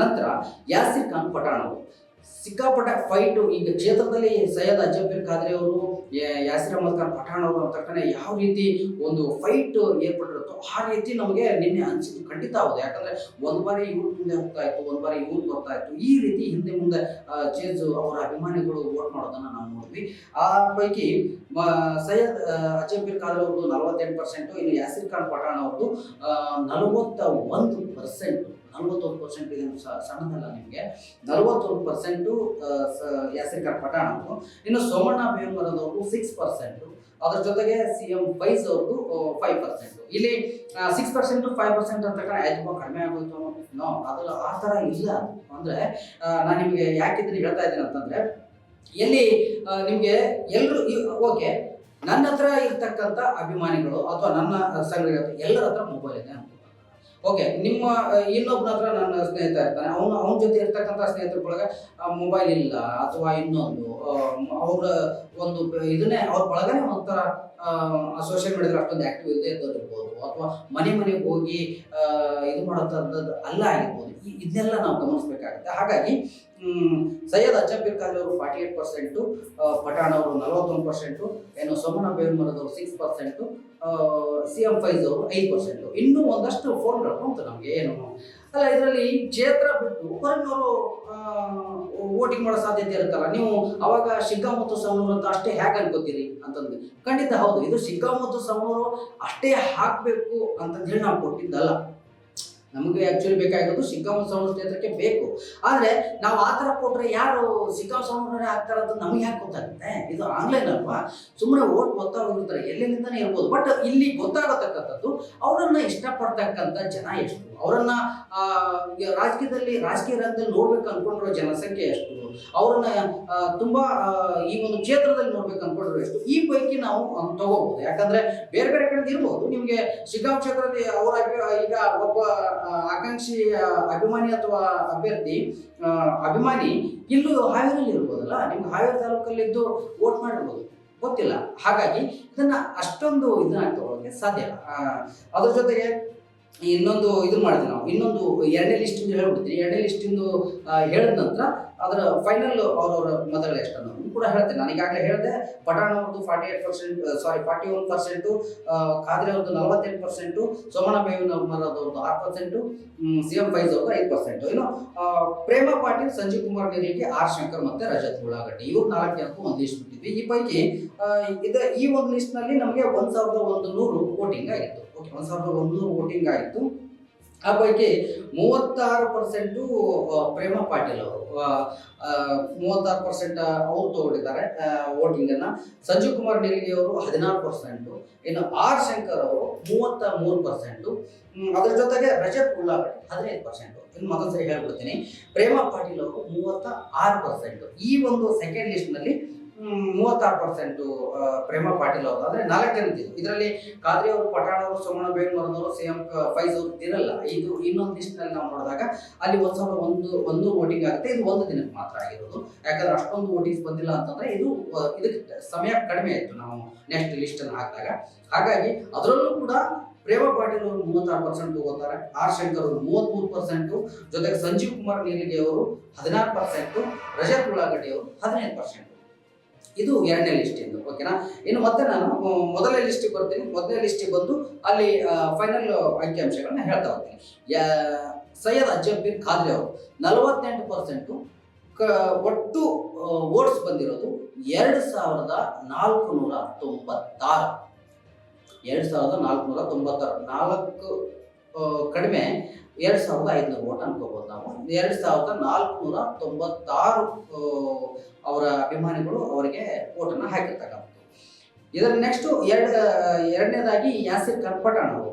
ನಂತರ ಯಾಸಿರ್ ಖಾನ್ ಪಠಾಣ್ ಅವರು. ಸಿಕ್ಕಾಪಟ್ಟೆ ಫೈಟು ಈಗ ಕ್ಷೇತ್ರದಲ್ಲಿ ಸೈಯದ್ ಅಜಬೀರ್ ಖಾದ್ರಿ ಅವರು ಯಾಸಿರ್ ಅಹಮದ್ ಖಾನ್ ಪಠಾಣ್ ಅವರು ಅಂತ ತಕ್ಷಣ ಯಾವ ರೀತಿ ಒಂದು ಫೈಟ್ ಏರ್ಪಟ್ಟಿರುತ್ತೋ ಆ ರೀತಿ ನಮಗೆ ನಿನ್ನೆ ಅನಿಸಿದ್ದು ಖಂಡಿತ ಆಗೋದು ಯಾಕಂದ್ರೆ ಒಂದು ಬಾರಿ ಇವ್ರ ಮುಂದೆ ಹೋಗ್ತಾ ಇತ್ತು, ಒಂದು ಬಾರಿ ಇವ್ರು ಬರ್ತಾ ಇತ್ತು. ಈ ರೀತಿ ಹಿಂದೆ ಮುಂದೆ ಚೇಜ್ ಅವರ ಅಭಿಮಾನಿಗಳು ವೋಟ್ ಮಾಡೋದನ್ನ ನಾವು ನೋಡಿದ್ವಿ. ಆ ಪೈಕಿ ಸೈಯದ್ ಅಜಬೀರ್ ಖಾದ್ರಿ ಅವ್ರದ್ದು ನಲವತ್ತೆಂಟು ಪರ್ಸೆಂಟು ಇನ್ನು ಯಾಸಿರ್ ಖಾನ್ ಪಠಾಣ್ ಅವ್ರದ್ದು ನಲವತ್ತ ಒಂದು ಪರ್ಸೆಂಟ್ ನಲವತ್ತೊಂದು ಪರ್ಸೆಂಟ್ ಇದೇನು ಸಣ್ಣದಲ್ಲ ನಿಮಗೆ. ನಲವತ್ತೊಂದು ಪರ್ಸೆಂಟು ಯಾಸರಿಕರ್ ಪಠಾಣ್ ಅವರು ಇನ್ನು ಸೋಮಣ್ಣ ಭೀಮರದವರು ಸಿಕ್ಸ್ ಪರ್ಸೆಂಟು ಅದ್ರ ಜೊತೆಗೆ ಸಿ ಎಂ ವೈಸ್ ಅವ್ರದ್ದು ಫೈವ್ ಪರ್ಸೆಂಟ್ ಇಲ್ಲಿ ಸಿಕ್ಸ್ ಪರ್ಸೆಂಟ್ ಫೈವ್ ಪರ್ಸೆಂಟ್ ಅಂತ ಕಡೆ ತುಂಬಾ ಕಡಿಮೆ ಆಗೋಯ್ತು ನೋ ಅದು ಆ ಥರ ಇಲ್ಲ ಅಂದ್ರೆ ನಾನು ನಿಮಗೆ ಯಾಕಿದ್ರೆ ಹೇಳ್ತಾ ಇದ್ದೀನಿ ಅಂತಂದ್ರೆ, ಎಲ್ಲಿ ನಿಮಗೆ ಎಲ್ಲರೂ ಓಕೆ, ನನ್ನ ಹತ್ರ ಇರ್ತಕ್ಕಂಥ ಅಭಿಮಾನಿಗಳು ಅಥವಾ ನನ್ನ ಸಂಘ ಎಲ್ಲರ ಹತ್ರ ಮೊಬೈಲ್ ಇದೆ ಓಕೆ ನಿಮ್ಮ ಇನ್ನೊಬ್ಬರ ಹತ್ರ ನನ್ನ ಸ್ನೇಹಿತ ಇರ್ತಾನೆ. ಅವನು, ಅವನ ಜೊತೆ ಇರ್ತಕ್ಕಂಥ ಸ್ನೇಹಿತರ ಒಳಗೆ ಮೊಬೈಲ್ ಇಲ್ಲ ಅಥವಾ ಇನ್ನೊಂದು ಅವರ ಒಂದು ಇದನ್ನೇ, ಅವ್ರ ಬಳಗನೇ ಒಂಥರ ಸೋಷಿಯಲ್ ಮೀಡಿಯಾದಲ್ಲಿ ಅಷ್ಟೊಂದು ಆಕ್ಟಿವ್ ಇಲ್ಲದೆ ಇರ್ಬೋದು ಅಥವಾ ಮನೆ ಮನೆಗೆ ಹೋಗಿ ಇದು ಮಾಡೋಂಥದ್ದು ಅಲ್ಲ ಆಗಿರ್ಬೋದು. ಇದನ್ನೆಲ್ಲ ನಾವು ಗಮನಿಸಬೇಕಾಗುತ್ತೆ. ಹಾಗಾಗಿ ಸೈಯದ್ ಅಜ್ಜಬೀರ್ ಖಾಲಿ ಅವರು ಫಾರ್ಟಿ ಏಟ್ ಪರ್ಸೆಂಟು ಪಠಾಣ್ ಅವರು ನಲವತ್ತೊಂದು ಪರ್ಸೆಂಟು ಏನು Somanna ಬೇರ್ಮರದವರು six percent C M Faiz ಅವರು ಐದು ಪರ್ಸೆಂಟು ಇನ್ನೂ ಒಂದಷ್ಟು ಫೋನ್ಗಳು ಬಂತು ನಮಗೆ, ಏನು? ಅಲ್ಲ, ಇದರಲ್ಲಿ ಕ್ಷೇತ್ರ ಬಿಟ್ಟು ಅವರು ವೋಟಿಂಗ್ ಮಾಡೋ ಸಾಧ್ಯತೆ ಇರುತ್ತಲ್ಲ? ನೀವು ಅವಾಗ ಶಿಗ್ಗಾ ಮತ್ತು ಸವಣೂರು ಅಂತ ಅಷ್ಟೇ ಹೇಗೆ ಅನ್ಕೋತೀರಿ ಅಂತಂದು. ಖಂಡಿತ ಹೌದು, ಇದು ಶಿಗ್ಗಾ ಮತ್ತು ಸವಣೂರು ಅಷ್ಟೇ ಹಾಕಬೇಕು ಅಂತಂದೇಳಿ ನಾವು ಕೊಟ್ಟಿದ್ದಲ್ಲ. ನಮಗೆ ಆ್ಯಕ್ಚುಲಿ ಬೇಕಾಗಿರೋದು ಶಿಗ್ಗಾಂವ್ ಸೌಂಡ್ ಕ್ಷೇತ್ರಕ್ಕೆ ಬೇಕು. ಆದರೆ ನಾವು ಆ ಥರ ಕೊಟ್ಟರೆ ಯಾರು ಶಿಗ್ಗಾಂವ್ ಸವಣೂರೇ ಆಗ್ತಾರೆ ಅಂತ ನಮಗೆ ಯಾಕೆ ಗೊತ್ತಾಗುತ್ತೆ? ಇದು ಆನ್ಲೈನ್ ಅಲ್ವಾ ಸುಮ್ಮನೆ ಓಟ್ ಗೊತ್ತಾ ಹೋಗಿರ್ತಾರೆ ಎಲ್ಲಿಂದನೇ ಇರ್ಬೋದು ಬಟ್ ಇಲ್ಲಿ ಗೊತ್ತಾಗತಕ್ಕಂಥದ್ದು ಅವರನ್ನು ಇಷ್ಟಪಡ್ತಕ್ಕಂಥ ಜನ ಎಷ್ಟು? ಅವರನ್ನು ರಾಜಕೀಯದಲ್ಲಿ, ರಾಜಕೀಯ ರಂಗದಲ್ಲಿ ನೋಡ್ಬೇಕು ಅಂದ್ಕೊಂಡಿರೋ ಜನಸಂಖ್ಯೆ ಎಷ್ಟು? ಅವರನ್ನ ತುಂಬಾ ಈ ಒಂದು ಕ್ಷೇತ್ರದಲ್ಲಿ ನೋಡ್ಬೇಕು ಅನ್ಕೊಂಡ್ರೆ ಈ ಪೈಕಿ ನಾವು ತಗೋಬಹುದು. ಯಾಕಂದ್ರೆ ಬೇರೆ ಬೇರೆ ಕಡೆ ಇರ್ಬೋದು. ನಿಮಗೆ ಶಿಗ್ಗಾಂವ್ ಕ್ಷೇತ್ರದಲ್ಲಿ ಅವರ ಈಗ ಒಬ್ಬ ಆಕಾಂಕ್ಷಿ ಅಭಿಮಾನಿ ಅಥವಾ ಅಭ್ಯರ್ಥಿ ಅಭಿಮಾನಿ ಇಲ್ಲೂ ಹಾವೇರಿಯಲ್ಲಿ ಇರ್ಬೋದಲ್ಲ? ನಿಮ್ಗೆ ಹಾವೇರಿ ತಾಲೂಕಲ್ಲಿದ್ದು ವೋಟ್ ಮಾಡಿರ್ಬೋದು. ಗೊತ್ತಿಲ್ಲ. ಹಾಗಾಗಿ ಇದನ್ನ ಅಷ್ಟೊಂದು ಇದನ್ನ ತಗೊಳ್ಳೋಕೆ ಸಾಧ್ಯ ಅದ್ರ ಜೊತೆಗೆ ಇನ್ನೊಂದು ಇದು ಮಾಡಿದ್ವಿ ನಾವು. ಇನ್ನೊಂದು ಎರಡನೇ ಲಿಸ್ಟಿಂದ ಹೇಳ್ಬಿಡ್ತೀನಿ. ಎರಡನೇ ಲಿಸ್ಟಿಂದು ಹೇಳಿದ ನಂತರ ಅದರ ಫೈನಲ್ ಅವರವರ ಎಷ್ಟು ಅನ್ನೋದು ಕೂಡ ಹೇಳ್ತೇನೆ. ನಾನು ಈಗಾಗಲೇ ಹೇಳಿದೆ, ಪಠಾಣ್ ಅವ್ರದ್ದು forty eight percent sorry forty one percent Khadri ಅವ್ರದ್ದು ನಲವತ್ತೆಂಟು ಪರ್ಸೆಂಟು ಸೋಮಣ್ಣ ಬೇವಿನವ್ರದ್ದು ಆರು ಪರ್ಸೆಂಟು ಸಿ ಎಂ ಫೈಸ್ ಅವ್ರದ್ದು ಐದು ಪರ್ಸೆಂಟು ಇನ್ನು ಪ್ರೇಮ ಪಾಟೀಲ್, ಸಂಜೀವ್ ಕುಮಾರ್ ಗಿರಿಗೆ ಆರ್ ಶಂಕರ್ ಮತ್ತೆ ರಜತ್ ಉಳ್ಳಾಗಡ್ಡಿ. ಇವ್ರು ನಾಲ್ಕು ಜನಕ್ಕೂ ಒಂದು ಲಿಸ್ಟ್ ಬಿಟ್ಟಿದ್ವಿ. ಈ ಪೈಕಿ ಇದು ಈ ಒಂದು ಲಿಸ್ಟ್ನಲ್ಲಿ ನಮಗೆ ಒಂದು ಸಾವಿರದ ಒಂದು ನೂರು ವೋಟಿಂಗ್ ಆಗಿತ್ತು. ಒಂದು ಸಾವಿರದ ಒಂದು ವೋಟಿಂಗ್ ಆಯಿತು. ಆ ಪೈಕಿ ಮೂವತ್ತಾರು ಪರ್ಸೆಂಟು ಪ್ರೇಮ ಪಾಟೀಲ್ ಅವರು ಮೂವತ್ತಾರು ಪರ್ಸೆಂಟ್ ಅವರು ತಗೊಂಡಿದ್ದಾರೆ ವೋಟಿಂಗನ್ನು ಸಂಜೀವ್ ಕುಮಾರ್ ನೀಲಿಗೆ ಅವರು ಹದಿನಾರು ಪರ್ಸೆಂಟು ಇನ್ನು ಆರ್ ಶಂಕರ್ ಅವರು ಮೂವತ್ತ ಮೂರು ಪರ್ಸೆಂಟು ಅದ್ರ ಜೊತೆಗೆ ರಜತ್ ಉಳ್ಳಾಗಡ್ಡೆ ಹದಿನೈದು ಪರ್ಸೆಂಟು ಇನ್ನು ಮತ್ತೊಂದ್ಸರಿ ಹೇಳ್ಬಿಡ್ತೀನಿ. ಪ್ರೇಮ ಪಾಟೀಲ್ ಅವರು ಮೂವತ್ತ ಆರು ಪರ್ಸೆಂಟು ಈ ಒಂದು ಸೆಕೆಂಡ್ ಲಿಸ್ಟ್ನಲ್ಲಿ ಮೂವತ್ತಾರು ಪರ್ಸೆಂಟು ಪ್ರೇಮ ಪಾಟೀಲ್ ಅವರು. ಅಂದರೆ ನಾಲ್ಕು ಜನ ಇದರಲ್ಲಿ ಖಾದ್ರಿ ಅವರು, ಪಠಾಣ ಅವರು, ಸೋಮಣ್ಣ ಬೇಲ್ಮರದವರು ಸಿ ಎಂ ಫೈಸ್ ಅವರು ಇರಲ್ಲ. ಇದು ಇನ್ನೊಂದು ಲಿಸ್ಟ್ನಲ್ಲಿ ನಾವು ನೋಡಿದಾಗ ಅಲ್ಲಿ ಒಂದು ಸಾವಿರದ ಒಂದು ಒಂದು ವೋಟಿಂಗ್ ಆಗುತ್ತೆ. ಇದು ಒಂದು ದಿನಕ್ಕೆ ಮಾತ್ರ ಆಗಿರೋದು. ಯಾಕಂದ್ರೆ ಅಷ್ಟೊಂದು ವೋಟಿಂಗ್ಸ್ ಬಂದಿಲ್ಲ ಅಂತಂದ್ರೆ ಇದು ಇದಕ್ಕೆ ಸಮಯ ಕಡಿಮೆ ಆಯಿತು ನಾವು ನೆಕ್ಸ್ಟ್ ಲಿಸ್ಟನ್ನು ಹಾಕಿದಾಗ. ಹಾಗಾಗಿ ಅದರಲ್ಲೂ ಕೂಡ ಪ್ರೇಮ ಪಾಟೀಲ್ ಅವರು ಮೂವತ್ತಾರು ಪರ್ಸೆಂಟ್ ತಗೋತಾರೆ. ಆರ್ ಶಂಕರ್ ಅವರು ಮೂವತ್ಮೂರು ಪರ್ಸೆಂಟು ಜೊತೆಗೆ ಸಂಜೀವ್ ಕುಮಾರ್ ನೀಲಿಗೆ ಅವರು ಹದಿನಾರು ಪರ್ಸೆಂಟು ರಜತ್ ಉಳ್ಳಾಗಡ್ಡಿ ಅವರು ಹದಿನೈದು ಪರ್ಸೆಂಟ್ ಇದು ಎರಡನೇ ಲಿಸ್ಟಿಂದು ಓಕೆನಾ ಇನ್ನು ಮತ್ತೆ ನಾನು ಮೊದಲನೇ ಲಿಸ್ಟಿಗೆ ಬರ್ತೀನಿ. ಮೊದಲನೇ ಲಿಸ್ಟಿಗೆ ಬಂದು ಅಲ್ಲಿ ಫೈನಲ್ ಅಂಕಿಅಂಶಗಳನ್ನ ಹೇಳ್ತಾ ಹೋಗ್ತೀನಿ. ಸೈಯದ್ ಅಜ್ಜಂಬೀರ್ ಖಾದ್ರಿ ಅವರು, ನಲವತ್ತೆಂಟು ಪರ್ಸೆಂಟು ಕ, ಒಟ್ಟು ವೋಟ್ಸ್ ಬಂದಿರೋದು ಎರಡು ಸಾವಿರದ ನಾಲ್ಕು ನೂರ ತೊಂಬತ್ತಾರು. ಎರಡು ಸಾವಿರದ ನಾಲ್ಕುನೂರ ತೊಂಬತ್ತಾರು. ನಾಲ್ಕು ಕಡಿಮೆ ಎರಡು ಸಾವಿರದ ಐದುನೂರು ಓಟ್ ಅನ್ಕೋಬೋದು ನಾವು. ಎರಡು ಸಾವಿರದ ನಾಲ್ಕುನೂರ ತೊಂಬತ್ತಾರು ಅವರ ಅಭಿಮಾನಿಗಳು ಅವರಿಗೆ ಓಟನ್ನು ಹಾಕಿರ್ತಕ್ಕಂಥದ್ದು. ಇದರ ನೆಕ್ಸ್ಟ್ ಎರಡು, ಎರಡನೇದಾಗಿ ಯಾಸಿರ್ ಖಾನ್ ಪಠಾಣ್ ಅವರು.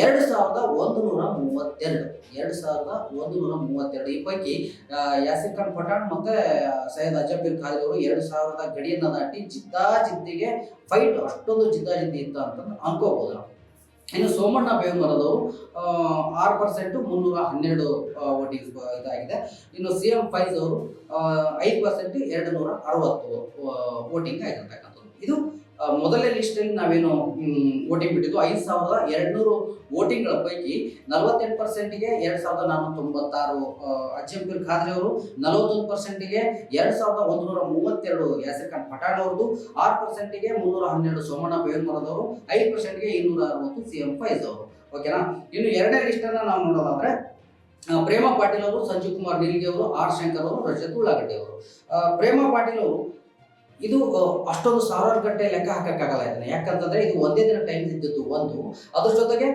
ಎರಡು ಸಾವಿರದ ಒಂದು ನೂರ ಮೂವತ್ತೆರಡು, ಎರಡು ಸಾವಿರದ ಒಂದು ನೂರ ಮೂವತ್ತೆರಡು. ಈ ಪೈಕಿ ಯಾಸಿರ್ ಖಾನ್ ಪಠಾಣ್ ಮತ್ತೆ ಸೈಯದ್ ಅಜಬೀರ್ ಖಾಲಿ ಅವರು ಎರಡು ಸಾವಿರದ ಗಡಿಯನ್ನು ದಾಟಿ ಜಿದ್ದಾಜಿದ್ದಿಗೆ ಫೈಟ್ ಅಷ್ಟೊಂದು ಜಿದ್ದಾಜಿದ್ದಿ ಇತ್ತು ಅಂತ ಅನ್ಕೋಬಹುದು ನಾವು. ಇನ್ನು ಸೋಮಣ್ಣ ಬೇವಮರದವರು ಆರು ಪರ್ಸೆಂಟ್ ಮುನ್ನೂರ ಹನ್ನೆರಡು ವೋಟಿಂಗ್ ಇದಾಗಿದೆ. ಇನ್ನು ಸಿ ಎಂ ಫೈಸ್ ಅವರು ಐದು ಪರ್ಸೆಂಟ್ ಎರಡು ನೂರ ಅರವತ್ತು ವೋಟಿಂಗ್ ಆಗಿರ್ತಕ್ಕಂಥದ್ದು ಇದು ಮೊದಲನೇ ಲಿಸ್ಟಲ್ಲಿ ನಾವೇನು ವೋಟಿಂಗ್ ಬಿಟ್ಟಿದ್ದು ಐದು ಸಾವಿರದ ಎರಡುನೂರು ವೋಟಿಂಗ್ಗಳ ಪೈಕಿ ನಲವತ್ತೆಂಟು ಪರ್ಸೆಂಟಿಗೆ ಎರಡು ಸಾವಿರದ ನಾನ್ನೂರ ತೊಂಬತ್ತಾರು ಅಜ್ಜಂಪೀರ್ ಖಾದ್ರಿ ಅವರು ನಲವತ್ತೊಂದು ಪರ್ಸೆಂಟಿಗೆ ಎರಡು ಸಾವಿರದ ಒಂದುನೂರ ಮೂವತ್ತೆರಡು ಯಾಸಿರ್ ಖಾನ್ ಪಠಾಣ್ ಆರು ಪರ್ಸೆಂಟಿಗೆ ಮುನ್ನೂರ ಹನ್ನೆರಡು ಸೋಮಣ್ಣ ಬೇಲ್ಮರದವರು ಐದು ಪರ್ಸೆಂಟ್ಗೆ ಇನ್ನೂರ ಅರವತ್ತು ಸಿ ಎಂ ಫೈಸ್ ಅವರು. ಓಕೆನಾ ಇನ್ನು ಎರಡನೇ ಲಿಸ್ಟನ್ನು ನಾವು ನೋಡೋದಾದ್ರೆ ಪ್ರೇಮ ಪಾಟೀಲ್ ಅವರು, ಸಂಜೀವ್ ಕುಮಾರ್ ನಿಲ್ಗೆ ಅವರು, ಆರ್ ಶಂಕರ್ ಅವರು, ರಜತ್ ಉಳ್ಳಾಗಡ್ಡಿ ಅವರು. ಪ್ರೇಮ ಪಾಟೀಲ್ ಅವರು ಇದು ಅಷ್ಟೊಂದು ಸಾವಿರಾರು ಗಂಟೆ ಲೆಕ್ಕ ಹಾಕಕ್ಕಾಗಲ್ಲ ಇದನ್ನ. ಯಾಕಂತಂದ್ರೆ ಇದು ಒಂದೇ ದಿನ ಟೈಮ್ ಇದ್ದಿದ್ದು ಒಂದು. ಅದ್ರ ಜೊತೆಗೆ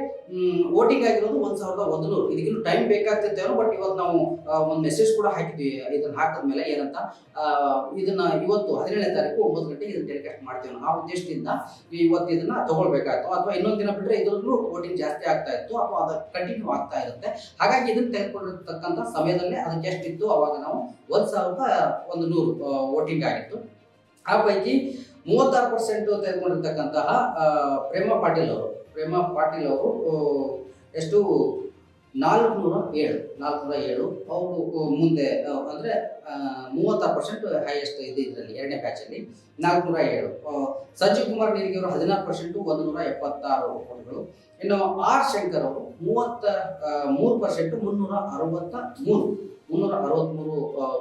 ವೋಟಿಂಗ್ ಆಗಿರೋದು ಒಂದ್ ಸಾವಿರದ ಒಂದು ನೂರು ಇದಕ್ಕಿನ್ನೂ ಟೈಮ್ ಬೇಕಾಗ್ತಿತ್ತು ಬಟ್ ಇವತ್ತು ನಾವು ಒಂದು ಮೆಸೇಜ್ ಕೂಡ ಹಾಕಿದ್ವಿ. ಇದನ್ನ ಹಾಕಿದ್ಮೇಲೆ ಏನಂತ ಇದನ್ನು ಇವತ್ತು ಹದಿನೇಳನೇ ತಾರೀಕು ಒಂಬತ್ತು ಗಂಟೆಗೆ ಇದನ್ನ ಟೆಲಿಕಾಸ್ಟ್ ಮಾಡ್ತೀವಿ. ಆ ಉದ್ದೇಶದಿಂದ ಇವತ್ತು ಇದನ್ನ ತಗೊಳ್ಬೇಕಾಯ್ತು. ಅಥವಾ ಇನ್ನೊಂದು ದಿನ ಬಿಟ್ಟರೆ ಇದರಲ್ಲೂ ವೋಟಿಂಗ್ ಜಾಸ್ತಿ ಆಗ್ತಾ ಇತ್ತು. ಅಥವಾ ಅದು ಕಂಟಿನ್ಯೂ ಆಗ್ತಾ ಇರುತ್ತೆ. ಹಾಗಾಗಿ ಇದನ್ನ ತೆಗೆದುಕೊಂಡಿರ್ತಕ್ಕಂಥ ಸಮಯದಲ್ಲೇ ಅದಕ್ಕೆ ಎಷ್ಟಿತ್ತು? ಅವಾಗ ನಾವು ಒಂದ್ ಸಾವಿರದ ಒಂದು ನೂರು ವೋಟಿಂಗ್ ಆಗಿತ್ತು. ಆ ಪೈಕಿ ಮೂವತ್ತಾರು ಪರ್ಸೆಂಟ್ ತೆಗೆದುಕೊಂಡಿರ್ತಕ್ಕಂತಹ ಪ್ರೇಮ ಪಾಟೀಲ್ ಅವರು, ಪ್ರೇಮ ಪಾಟೀಲ್ ಅವರು ಎಷ್ಟು? ನಾಲ್ಕುನೂರ ಏಳು ನಾಲ್ಕುನೂರ ಏಳು. ಅವರು ಮುಂದೆ ಅಂದರೆ ಮೂವತ್ತಾರು ಪರ್ಸೆಂಟ್ ಹೈಯೆಸ್ಟ್ ಇದೆ ಇದರಲ್ಲಿ, ಎರಡನೇ ಬ್ಯಾಚಲ್ಲಿ ನಾಲ್ಕುನೂರ ಏಳು. ಸಂಜೀವ್ ಕುಮಾರ್ ನೀರಿಗೆ ಅವರು ಹದಿನಾರು ಪರ್ಸೆಂಟು ಒಂದು ನೂರ ಎಪ್ಪತ್ತಾರು ಕೋಟಿಗಳು ಇನ್ನು ಆರ್ ಶಂಕರ್ ಅವರು ಮೂವತ್ತ ಮೂರು ಪರ್ಸೆಂಟು ಮುನ್ನೂರ ಅರವತ್ತ ಮೂರು. ಮುನ್ನೂರ ಅರವತ್ಮೂರು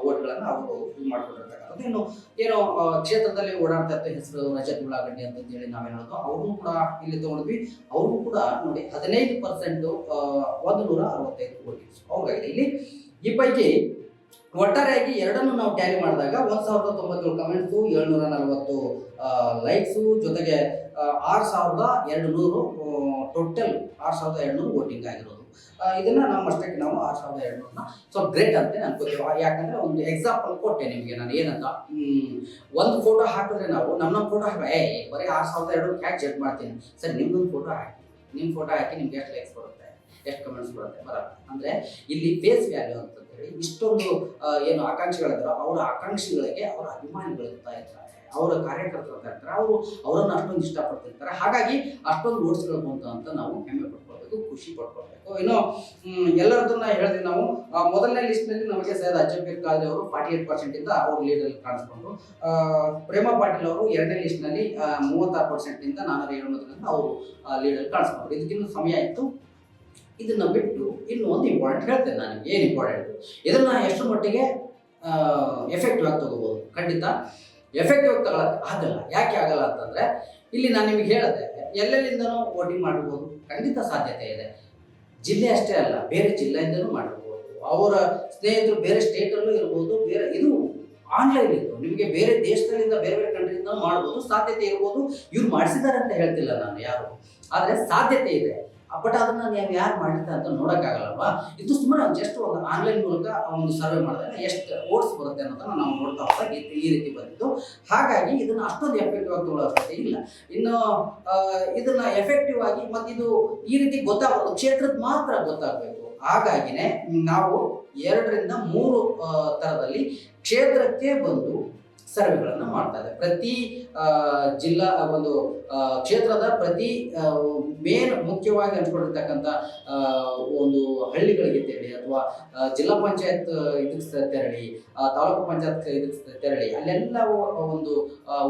ಓಟ್ಗಳನ್ನು ಅವರು ಇದು ಮಾಡ್ಕೊಂಡಿರ್ತಕ್ಕಂಥದ್ದು. ಇನ್ನು ಏನೋ ಕ್ಷೇತ್ರದಲ್ಲಿ ಓಡಾಡ್ತಾ ಇರ್ತ ಹೆಸರು ರಜತ್ ಉಳ್ಳಾಗಡ್ಡಿ ಅಂತ ಹೇಳಿ ನಾವೇನು ಹೇಳೋದು ಅವ್ರನ್ನೂ ಕೂಡ ಇಲ್ಲಿ ತಗೊಂಡ್ವಿ. ಅವ್ರು ಕೂಡ ನೋಡಿ ಹದಿನೈದು ಪರ್ಸೆಂಟ್ ಒಂದು ನೂರ ಅರವತ್ತೈದು ವೋಟಿಂಗ್ಸ್ ಹಾಗಾಗಿ ಇಲ್ಲಿ? ಈ ಪೈಕಿ ಒಟ್ಟಾರೆಯಾಗಿ ಎರಡನ್ನು ನಾವು ಟ್ಯಾಲಿ ಮಾಡಿದಾಗ ಒಂದ್ ಸಾವಿರದ ತೊಂಬತ್ತೇಳು ಕಮೆಂಟ್ಸು ಏಳ್ನೂರ ನಲವತ್ತು ಲೈಕ್ಸು, ಜೊತೆಗೆ ಆರು ಸಾವಿರದ ಎರಡು ನೂರು ಟೋಟಲ್ ಆರು ಸಾವಿರದ ಎರಡು ನೂರು ವೋಟಿಂಗ್ ಆಗಿರೋದು. ಇದನ್ನ ನಾವು ಅಷ್ಟಕ್ಕೆ ನಾವು ಆರು ಸಾವಿರದ ಎರಡು ಸೊ ಗ್ರೇಟ್ ಅಂತ ಅನ್ಕೋತೀವಿ ಯಾಕಂದ್ರೆ ಒಂದು ಎಕ್ಸಾಂಪಲ್ ಕೊಟ್ಟೆ ನಿಮಗೆ ನಾನು ಏನಂತ. ಒಂದು ಫೋಟೋ ಹಾಕಿದ್ರೆ ನಾವು ನಮ್ಮ ನಮ್ಮ ಫೋಟೋ ಹಾಕಿ, ಏ, ಬರೀ ಆರು ಸಾವಿರದ ಎರಡು ಹ್ಯಾಕ್ ಚೆಕ್ ಮಾಡ್ತೀನಿ ಸರ್, ನಿಮ್ದೊಂದು ಫೋಟೋ ಹಾಕಿ. ನಿಮ್ಮ ಫೋಟೋ ಹಾಕಿ ನಿಮ್ಗೆ ಎಷ್ಟು ಲೈಕ್ಸ್ ಬರುತ್ತೆ, ಎಷ್ಟು ಕಮೆಂಟ್ಸ್ ಬರುತ್ತೆ ಬರಲ್ಲ ಅಂದ್ರೆ ಇಲ್ಲಿ ಫೇಸ್ ವ್ಯಾಲ್ಯೂ ಅಂತ ಹೇಳಿ ಇಷ್ಟೊಂದು ಏನು ಆಕಾಂಕ್ಷಿಗಳಿದ್ದಾರೋ ಅವರ ಆಕಾಂಕ್ಷಿಗಳಿಗೆ, ಅವರ ಅಭಿಮಾನಿಗಳು ಇರ್ತಾ ಇರ್ತಾರೆ, ಅವರ ಕಾರ್ಯಕರ್ತರು ಇರ್ತಾ ಇರ್ತಾರೆ, ಅವರು ಅವರನ್ನು ಅಷ್ಟೊಂದು ಇಷ್ಟಪಡ್ತಿರ್ತಾರೆ. ಹಾಗಾಗಿ ಅಷ್ಟೊಂದು ಬಂತು ಅಂತ ನಾವು ಹೆಮ್ಮೆ ಪಡ್ಕೊಳ್ಬೇಕು ಖುಷಿ ಪಡ್ಕೊಳ್ಬೇಕು. ಇನ್ನು ಎಲ್ಲರದನ್ನ ಹೇಳಿದ್ವಿ ನಾವು ಮೊದಲನೇ ಲಿಸ್ಟ್ನಲ್ಲಿ ನಮಗೆ ಸೈಯದ್ ಅಜ್ಜಂಬೀರ್ ಖಾದ್ರಿ ಅವರು ಫಾರ್ಟಿ ಏಟ್ ಪರ್ಸೆಂಟ್ ಇಂದ ಅವರು ಲೀಡರ್ ಕಾಣಿಸ್ಕೊಂಡ್ರು. ಆ, ಪ್ರೇಮ ಪಾಟೀಲ್ ಅವರು ಎರಡನೇ ಲಿಸ್ಟ್ನಲ್ಲಿ ಮೂವತ್ತಾರು ಪರ್ಸೆಂಟ್ ಇಂದ ನಾನೂರ ಏಳುವುದರಿಂದ ಅವರು ಲೀಡರ್ ಕಾಣಿಸ್ಕೊಂಡ್ರು. ಇದಕ್ಕಿನ್ನೂ ಸಮಯ ಇತ್ತು ಇದನ್ನ ಬಿಟ್ಟು ಇನ್ನು ಒಂದು ಇಂಪಾರ್ಟೆಂಟ್ ಹೇಳ್ತೇನೆ ನಾನು ಏನು ಇಂಪಾರ್ಟೆಂಟ್ ಇದನ್ನ ಎಷ್ಟು ಮಟ್ಟಿಗೆ ಎಫೆಕ್ಟಿವ್ ಆಗಿ ತಗೋಬಹುದು ಖಂಡಿತ. ಎಫೆಕ್ಟಿವ್ ಆಗಿ ತಗೊಳಕ್ ಆಗಲ್ಲ. ಯಾಕೆ ಆಗಲ್ಲ ಅಂತಂದ್ರೆ ಇಲ್ಲಿ ನಾನು ನಿಮಗೆ ಹೇಳಿದೆ ಎಲ್ಲೆಲ್ಲಿಂದನೂ ವೋಟಿಂಗ್ ಮಾಡಬಹುದು ಖಂಡಿತ ಸಾಧ್ಯತೆ ಇದೆ. ಜಿಲ್ಲೆ ಅಷ್ಟೇ ಅಲ್ಲ, ಬೇರೆ ಜಿಲ್ಲೆಯಿಂದಲೂ ಮಾಡಬಹುದು ಅವರ ಸ್ನೇಹಿತರು ಬೇರೆ ಸ್ಟೇಟಲ್ಲೂ ಇರ್ಬೋದು, ಬೇರೆ ಇದು ಆನ್ಲೈನ್ ಇದು ನಿಮಗೆ ಬೇರೆ ದೇಶದಲ್ಲಿಂದ ಬೇರೆ ಬೇರೆ ಕಂಟ್ರಿಯಿಂದ ಮಾಡ್ಬೋದು, ಸಾಧ್ಯತೆ ಇರ್ಬೋದು. ಇವ್ರು ಮಾಡಿಸಿದ್ದಾರೆ ಅಂತ ಹೇಳ್ತಿಲ್ಲ ನಾನು ಯಾರು. ಆದರೆ ಸಾಧ್ಯತೆ ಇದೆ. ಬಟ್ ಅದನ್ನ ನೀವು ಯಾರು ಮಾಡಿದ್ದೆ ಅಂತ ನೋಡೋಕ್ಕಾಗಲ್ಲವಾ ಇದು ಸುಮ್ಮನೆ ಜಸ್ಟ್ ಒಂದು ಆನ್ಲೈನ್ ಮೂಲಕ ಒಂದು ಸರ್ವೆ ಮಾಡಿದಾಗ ಎಷ್ಟು ಓಟ್ಸ್ ಬರುತ್ತೆ ಅನ್ನೋದನ್ನ ನಾವು ನೋಡ್ತಾ ಹೋದಾಗ ಈ- ರೀತಿ ಬಂದಿತ್ತು ಹಾಗಾಗಿ ಇದನ್ನ ಅಷ್ಟೊಂದು ಎಫೆಕ್ಟಿವ್ ಆಗಿ ತೊಗೊಳ್ಳೋ ಇಲ್ಲ. ಇನ್ನು ಇದನ್ನ ಎಫೆಕ್ಟಿವ್ ಆಗಿ ಮತ್ತು ಇದು ಈ ರೀತಿ ಗೊತ್ತಾಗೋದು ಕ್ಷೇತ್ರದ ಮಾತ್ರ ಗೊತ್ತಾಗಬೇಕು. ಹಾಗಾಗಿನೇ ನಾವು ಎರಡರಿಂದ ಮೂರು ಥರದಲ್ಲಿ ಕ್ಷೇತ್ರಕ್ಕೆ ಬಂದು ಸರ್ವೆಗಳನ್ನು ಮಾಡ್ತಾ ಇದೆ. ಪ್ರತಿ ಜಿಲ್ಲಾ, ಒಂದು ಕ್ಷೇತ್ರದ ಪ್ರತಿ ಮೇನ್ ಮುಖ್ಯವಾಗಿ ಅನ್ಕೊಂಡಿರ್ತಕ್ಕಂಥ ಒಂದು ಹಳ್ಳಿಗಳಿಗೆ ತೆರಳಿ ಅಥವಾ ಜಿಲ್ಲಾ ಪಂಚಾಯತ್ ಇದಕ್ಕೆ ತೆರಳಿ ತಾಲೂಕು ಪಂಚಾಯತ್ ಇದಕ್ಕೆ ತೆರಳಿ ಅಲ್ಲೆಲ್ಲ ಒಂದು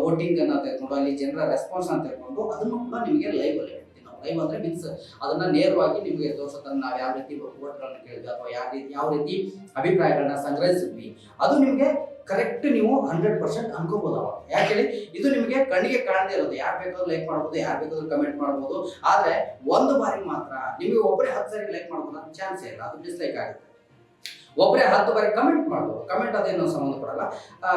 ವೋಟಿಂಗ್ ಅನ್ನ ತೆಗೆದುಕೊಂಡು, ಅಲ್ಲಿ ಜನರ ರೆಸ್ಪಾನ್ಸ್ ಅಂತ ತೆಗೆದುಕೊಂಡು ಅದನ್ನು ಕೂಡ ನಿಮಗೆ ಲೈವ್ ಅಲ್ಲಿ ಲೈವ್ ಅಂದ್ರೆ ಮೀನ್ಸ್ ಅದನ್ನ ನೇರವಾಗಿ ನಿಮಗೆ ತೋರಿಸೋದನ್ನ ನಾವು ಯಾವ ರೀತಿ ವೋಟ್ಗಳನ್ನ ಕೇಳಿದ್ವಿ ಅಥವಾ ಯಾವ ರೀತಿ ಯಾವ ರೀತಿ ಅಭಿಪ್ರಾಯಗಳನ್ನ ಸಂಗ್ರಹಿಸಿದ್ವಿ. ಅದು ನಿಮಗೆ ಕರೆಕ್ಟ್ ನೀವು ಹಂಡ್ರೆಡ್ ಪರ್ಸೆಂಟ್ ಅನ್ಕೋಬಹುದು ಅವಾಗ. ಯಾಕೆ ಹೇಳಿ? ಇದು ನಿಮಗೆ ಕಣ್ಣಿಗೆ ಕಾಣದೇ ಇರೋದು. ಯಾರು ಬೇಕಾದ್ರೂ ಲೈಕ್ ಮಾಡ್ಬೋದು, ಯಾರು ಬೇಕಾದ್ರೂ ಕಮೆಂಟ್ ಮಾಡ್ಬೋದು. ಆದ್ರೆ ಒಂದು ಬಾರಿ ಮಾತ್ರ ನಿಮಗೆ ಒಬ್ಬರೇ ಹತ್ತು ಸಾರಿ ಲೈಕ್ ಮಾಡ್ಬೋದು? ಚಾನ್ಸ್ ಇಲ್ಲ. ಅದು ಡಿಸ್ಲೈಕ್ ಆಗುತ್ತೆ. ಒಬ್ಬರೇ ಹತ್ತು ಬಾರಿ ಕಮೆಂಟ್ ಮಾಡ್ಬೋದು. ಕಮೆಂಟ್ ಅದೇನು ಸಂಬಂಧ ಪಡಲ್ಲ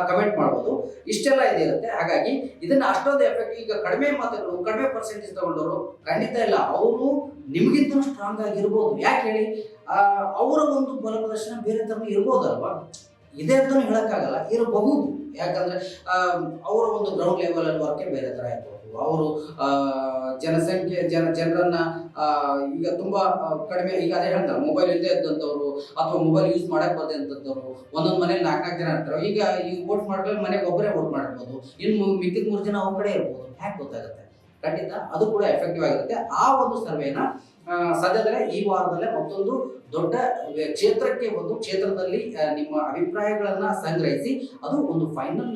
ಕಮೆಂಟ್ ಮಾಡ್ಬೋದು. ಇಷ್ಟೆಲ್ಲ ಇದೆ ಇರುತ್ತೆ. ಹಾಗಾಗಿ ಇದನ್ನ ಅಷ್ಟೊಂದು ಎಫೆಕ್ಟ್ ಈಗ ಕಡಿಮೆ ಮಾತುಗಳು, ಕಡಿಮೆ ಪರ್ಸೆಂಟೇಜ್ ತಗೊಂಡವರು ಖಂಡಿತ ಇಲ್ಲ. ಅವರು ನಿಮಗಿಂತ ಸ್ಟ್ರಾಂಗ್ ಆಗಿರ್ಬೋದು. ಯಾಕೆ ಹೇಳಿ? ಅವರ ಒಂದು ಬಲ ಪ್ರದರ್ಶನ ಬೇರೆ ಥರ ಇರ್ಬೋದಲ್ವಾ? ಇದೆ ಅಂತಲೂ ಹೇಳಕ್ಕಾಗಲ್ಲ, ಇರಬಹುದು. ಯಾಕಂದ್ರೆ ಅವರ ಒಂದು ಗ್ರೌಂಡ್ ಲೆವೆಲಲ್ಲಿ ವರ್ಕೆ ಬೇರೆ ತರ ಇರಬಹುದು ಅವರು ಜನಸಂಖ್ಯೆ, ಜನ, ಜನರನ್ನ ಈಗ ತುಂಬಾ ಕಡಿಮೆ, ಈಗ ಅದೇ ಹೇಳ್ತಾರೆ ಮೊಬೈಲ್ ಇಲ್ಲದೆ ಇದ್ದಂಥವ್ರು ಅಥವಾ ಮೊಬೈಲ್ ಯೂಸ್ ಮಾಡಕ್ ಬರದೆ ಇದ್ದಂಥವ್ರು ಒಂದೊಂದು ಮನೇಲಿ ನಾಲ್ಕು ಜನ ಇರ್ತಾರೆ. ಈಗ ಈ ವೋಟ್ ಮಾಡಿದ್ರೆ ಮನೆಗೆ ಒಬ್ಬರೇ ವೋಟ್ ಮಾಡ್ಬೋದು. ಇನ್ನು ಮಿಕ್ಕಿದ ಮೂರು ಜನ ಅವ್ರ ಕಡೆ ಇರ್ಬೋದು. ಹ್ಯಾಕ್ ಗೊತ್ತಾಗುತ್ತೆ. ಖಂಡಿತ ಅದು ಕೂಡ ಎಫೆಕ್ಟಿವ್ ಆಗಿರುತ್ತೆ. ಆ ಒಂದು ಸರ್ವೆನ ಸದ್ಯದಲ್ಲೇ ಈ ವಾರದಲ್ಲೇ ಮತ್ತೊಂದು ದೊಡ್ಡ ಕ್ಷೇತ್ರಕ್ಕೆ ಒಂದು ಕ್ಷೇತ್ರದಲ್ಲಿ ನಿಮ್ಮ ಅಭಿಪ್ರಾಯಗಳನ್ನ ಸಂಗ್ರಹಿಸಿ ಅದು ಒಂದು ಫೈನಲ್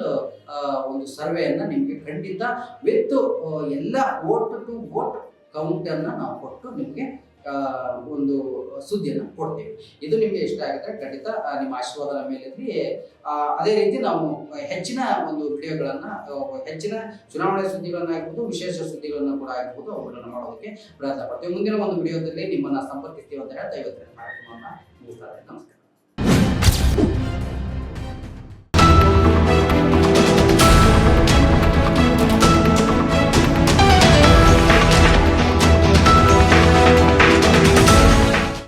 ಒಂದು ಸರ್ವೆಯನ್ನ ನಿಮಗೆ ಖಂಡಿತ ವಿತ್ ಎಲ್ಲ ವೋಟ್ ಟು ವೋಟ್ ಕೌಂಟ್ ಅನ್ನ ನಾವು ಕೊಟ್ಟು ನಿಮಗೆ ಒಂದು ಸುದ್ದಿಯನ್ನು ಕೊಡ್ತೇವೆ. ಇದು ನಿಮಗೆ ಇಷ್ಟ ಆಗಿದ್ರೆ ಖಂಡಿತ ನಿಮ್ಮ ಆಶೀರ್ವಾದದ ಆ, ಅದೇ ರೀತಿ ನಾವು ಹೆಚ್ಚಿನ ಒಂದು ವಿಡಿಯೋಗಳನ್ನ ಹೆಚ್ಚಿನ ಚುನಾವಣೆ ಸುದ್ದಿಗಳನ್ನಾಗಿರ್ಬೋದು ವಿಶೇಷ ಸುದ್ದಿಗಳನ್ನ ಕೂಡ ಆಗಿರ್ಬೋದು ಅವುಗಳನ್ನು ಮಾಡೋದಕ್ಕೆ ಪ್ರಯತ್ನ ಪಡ್ತೀವಿ. ಮುಂದಿನ ಒಂದು ವಿಡಿಯೋದಲ್ಲಿ ನಿಮ್ಮನ್ನ ಸಂಪರ್ಕಿಸ್ತೀವಿ ಅಂತ ಹೇಳ್ತಾ ಇವತ್ತಿನ ಕಾರ್ಯಕ್ರಮವನ್ನು ಮುಗಿಸ್ತಾರೆ ನಮಸ್ಕಾರ.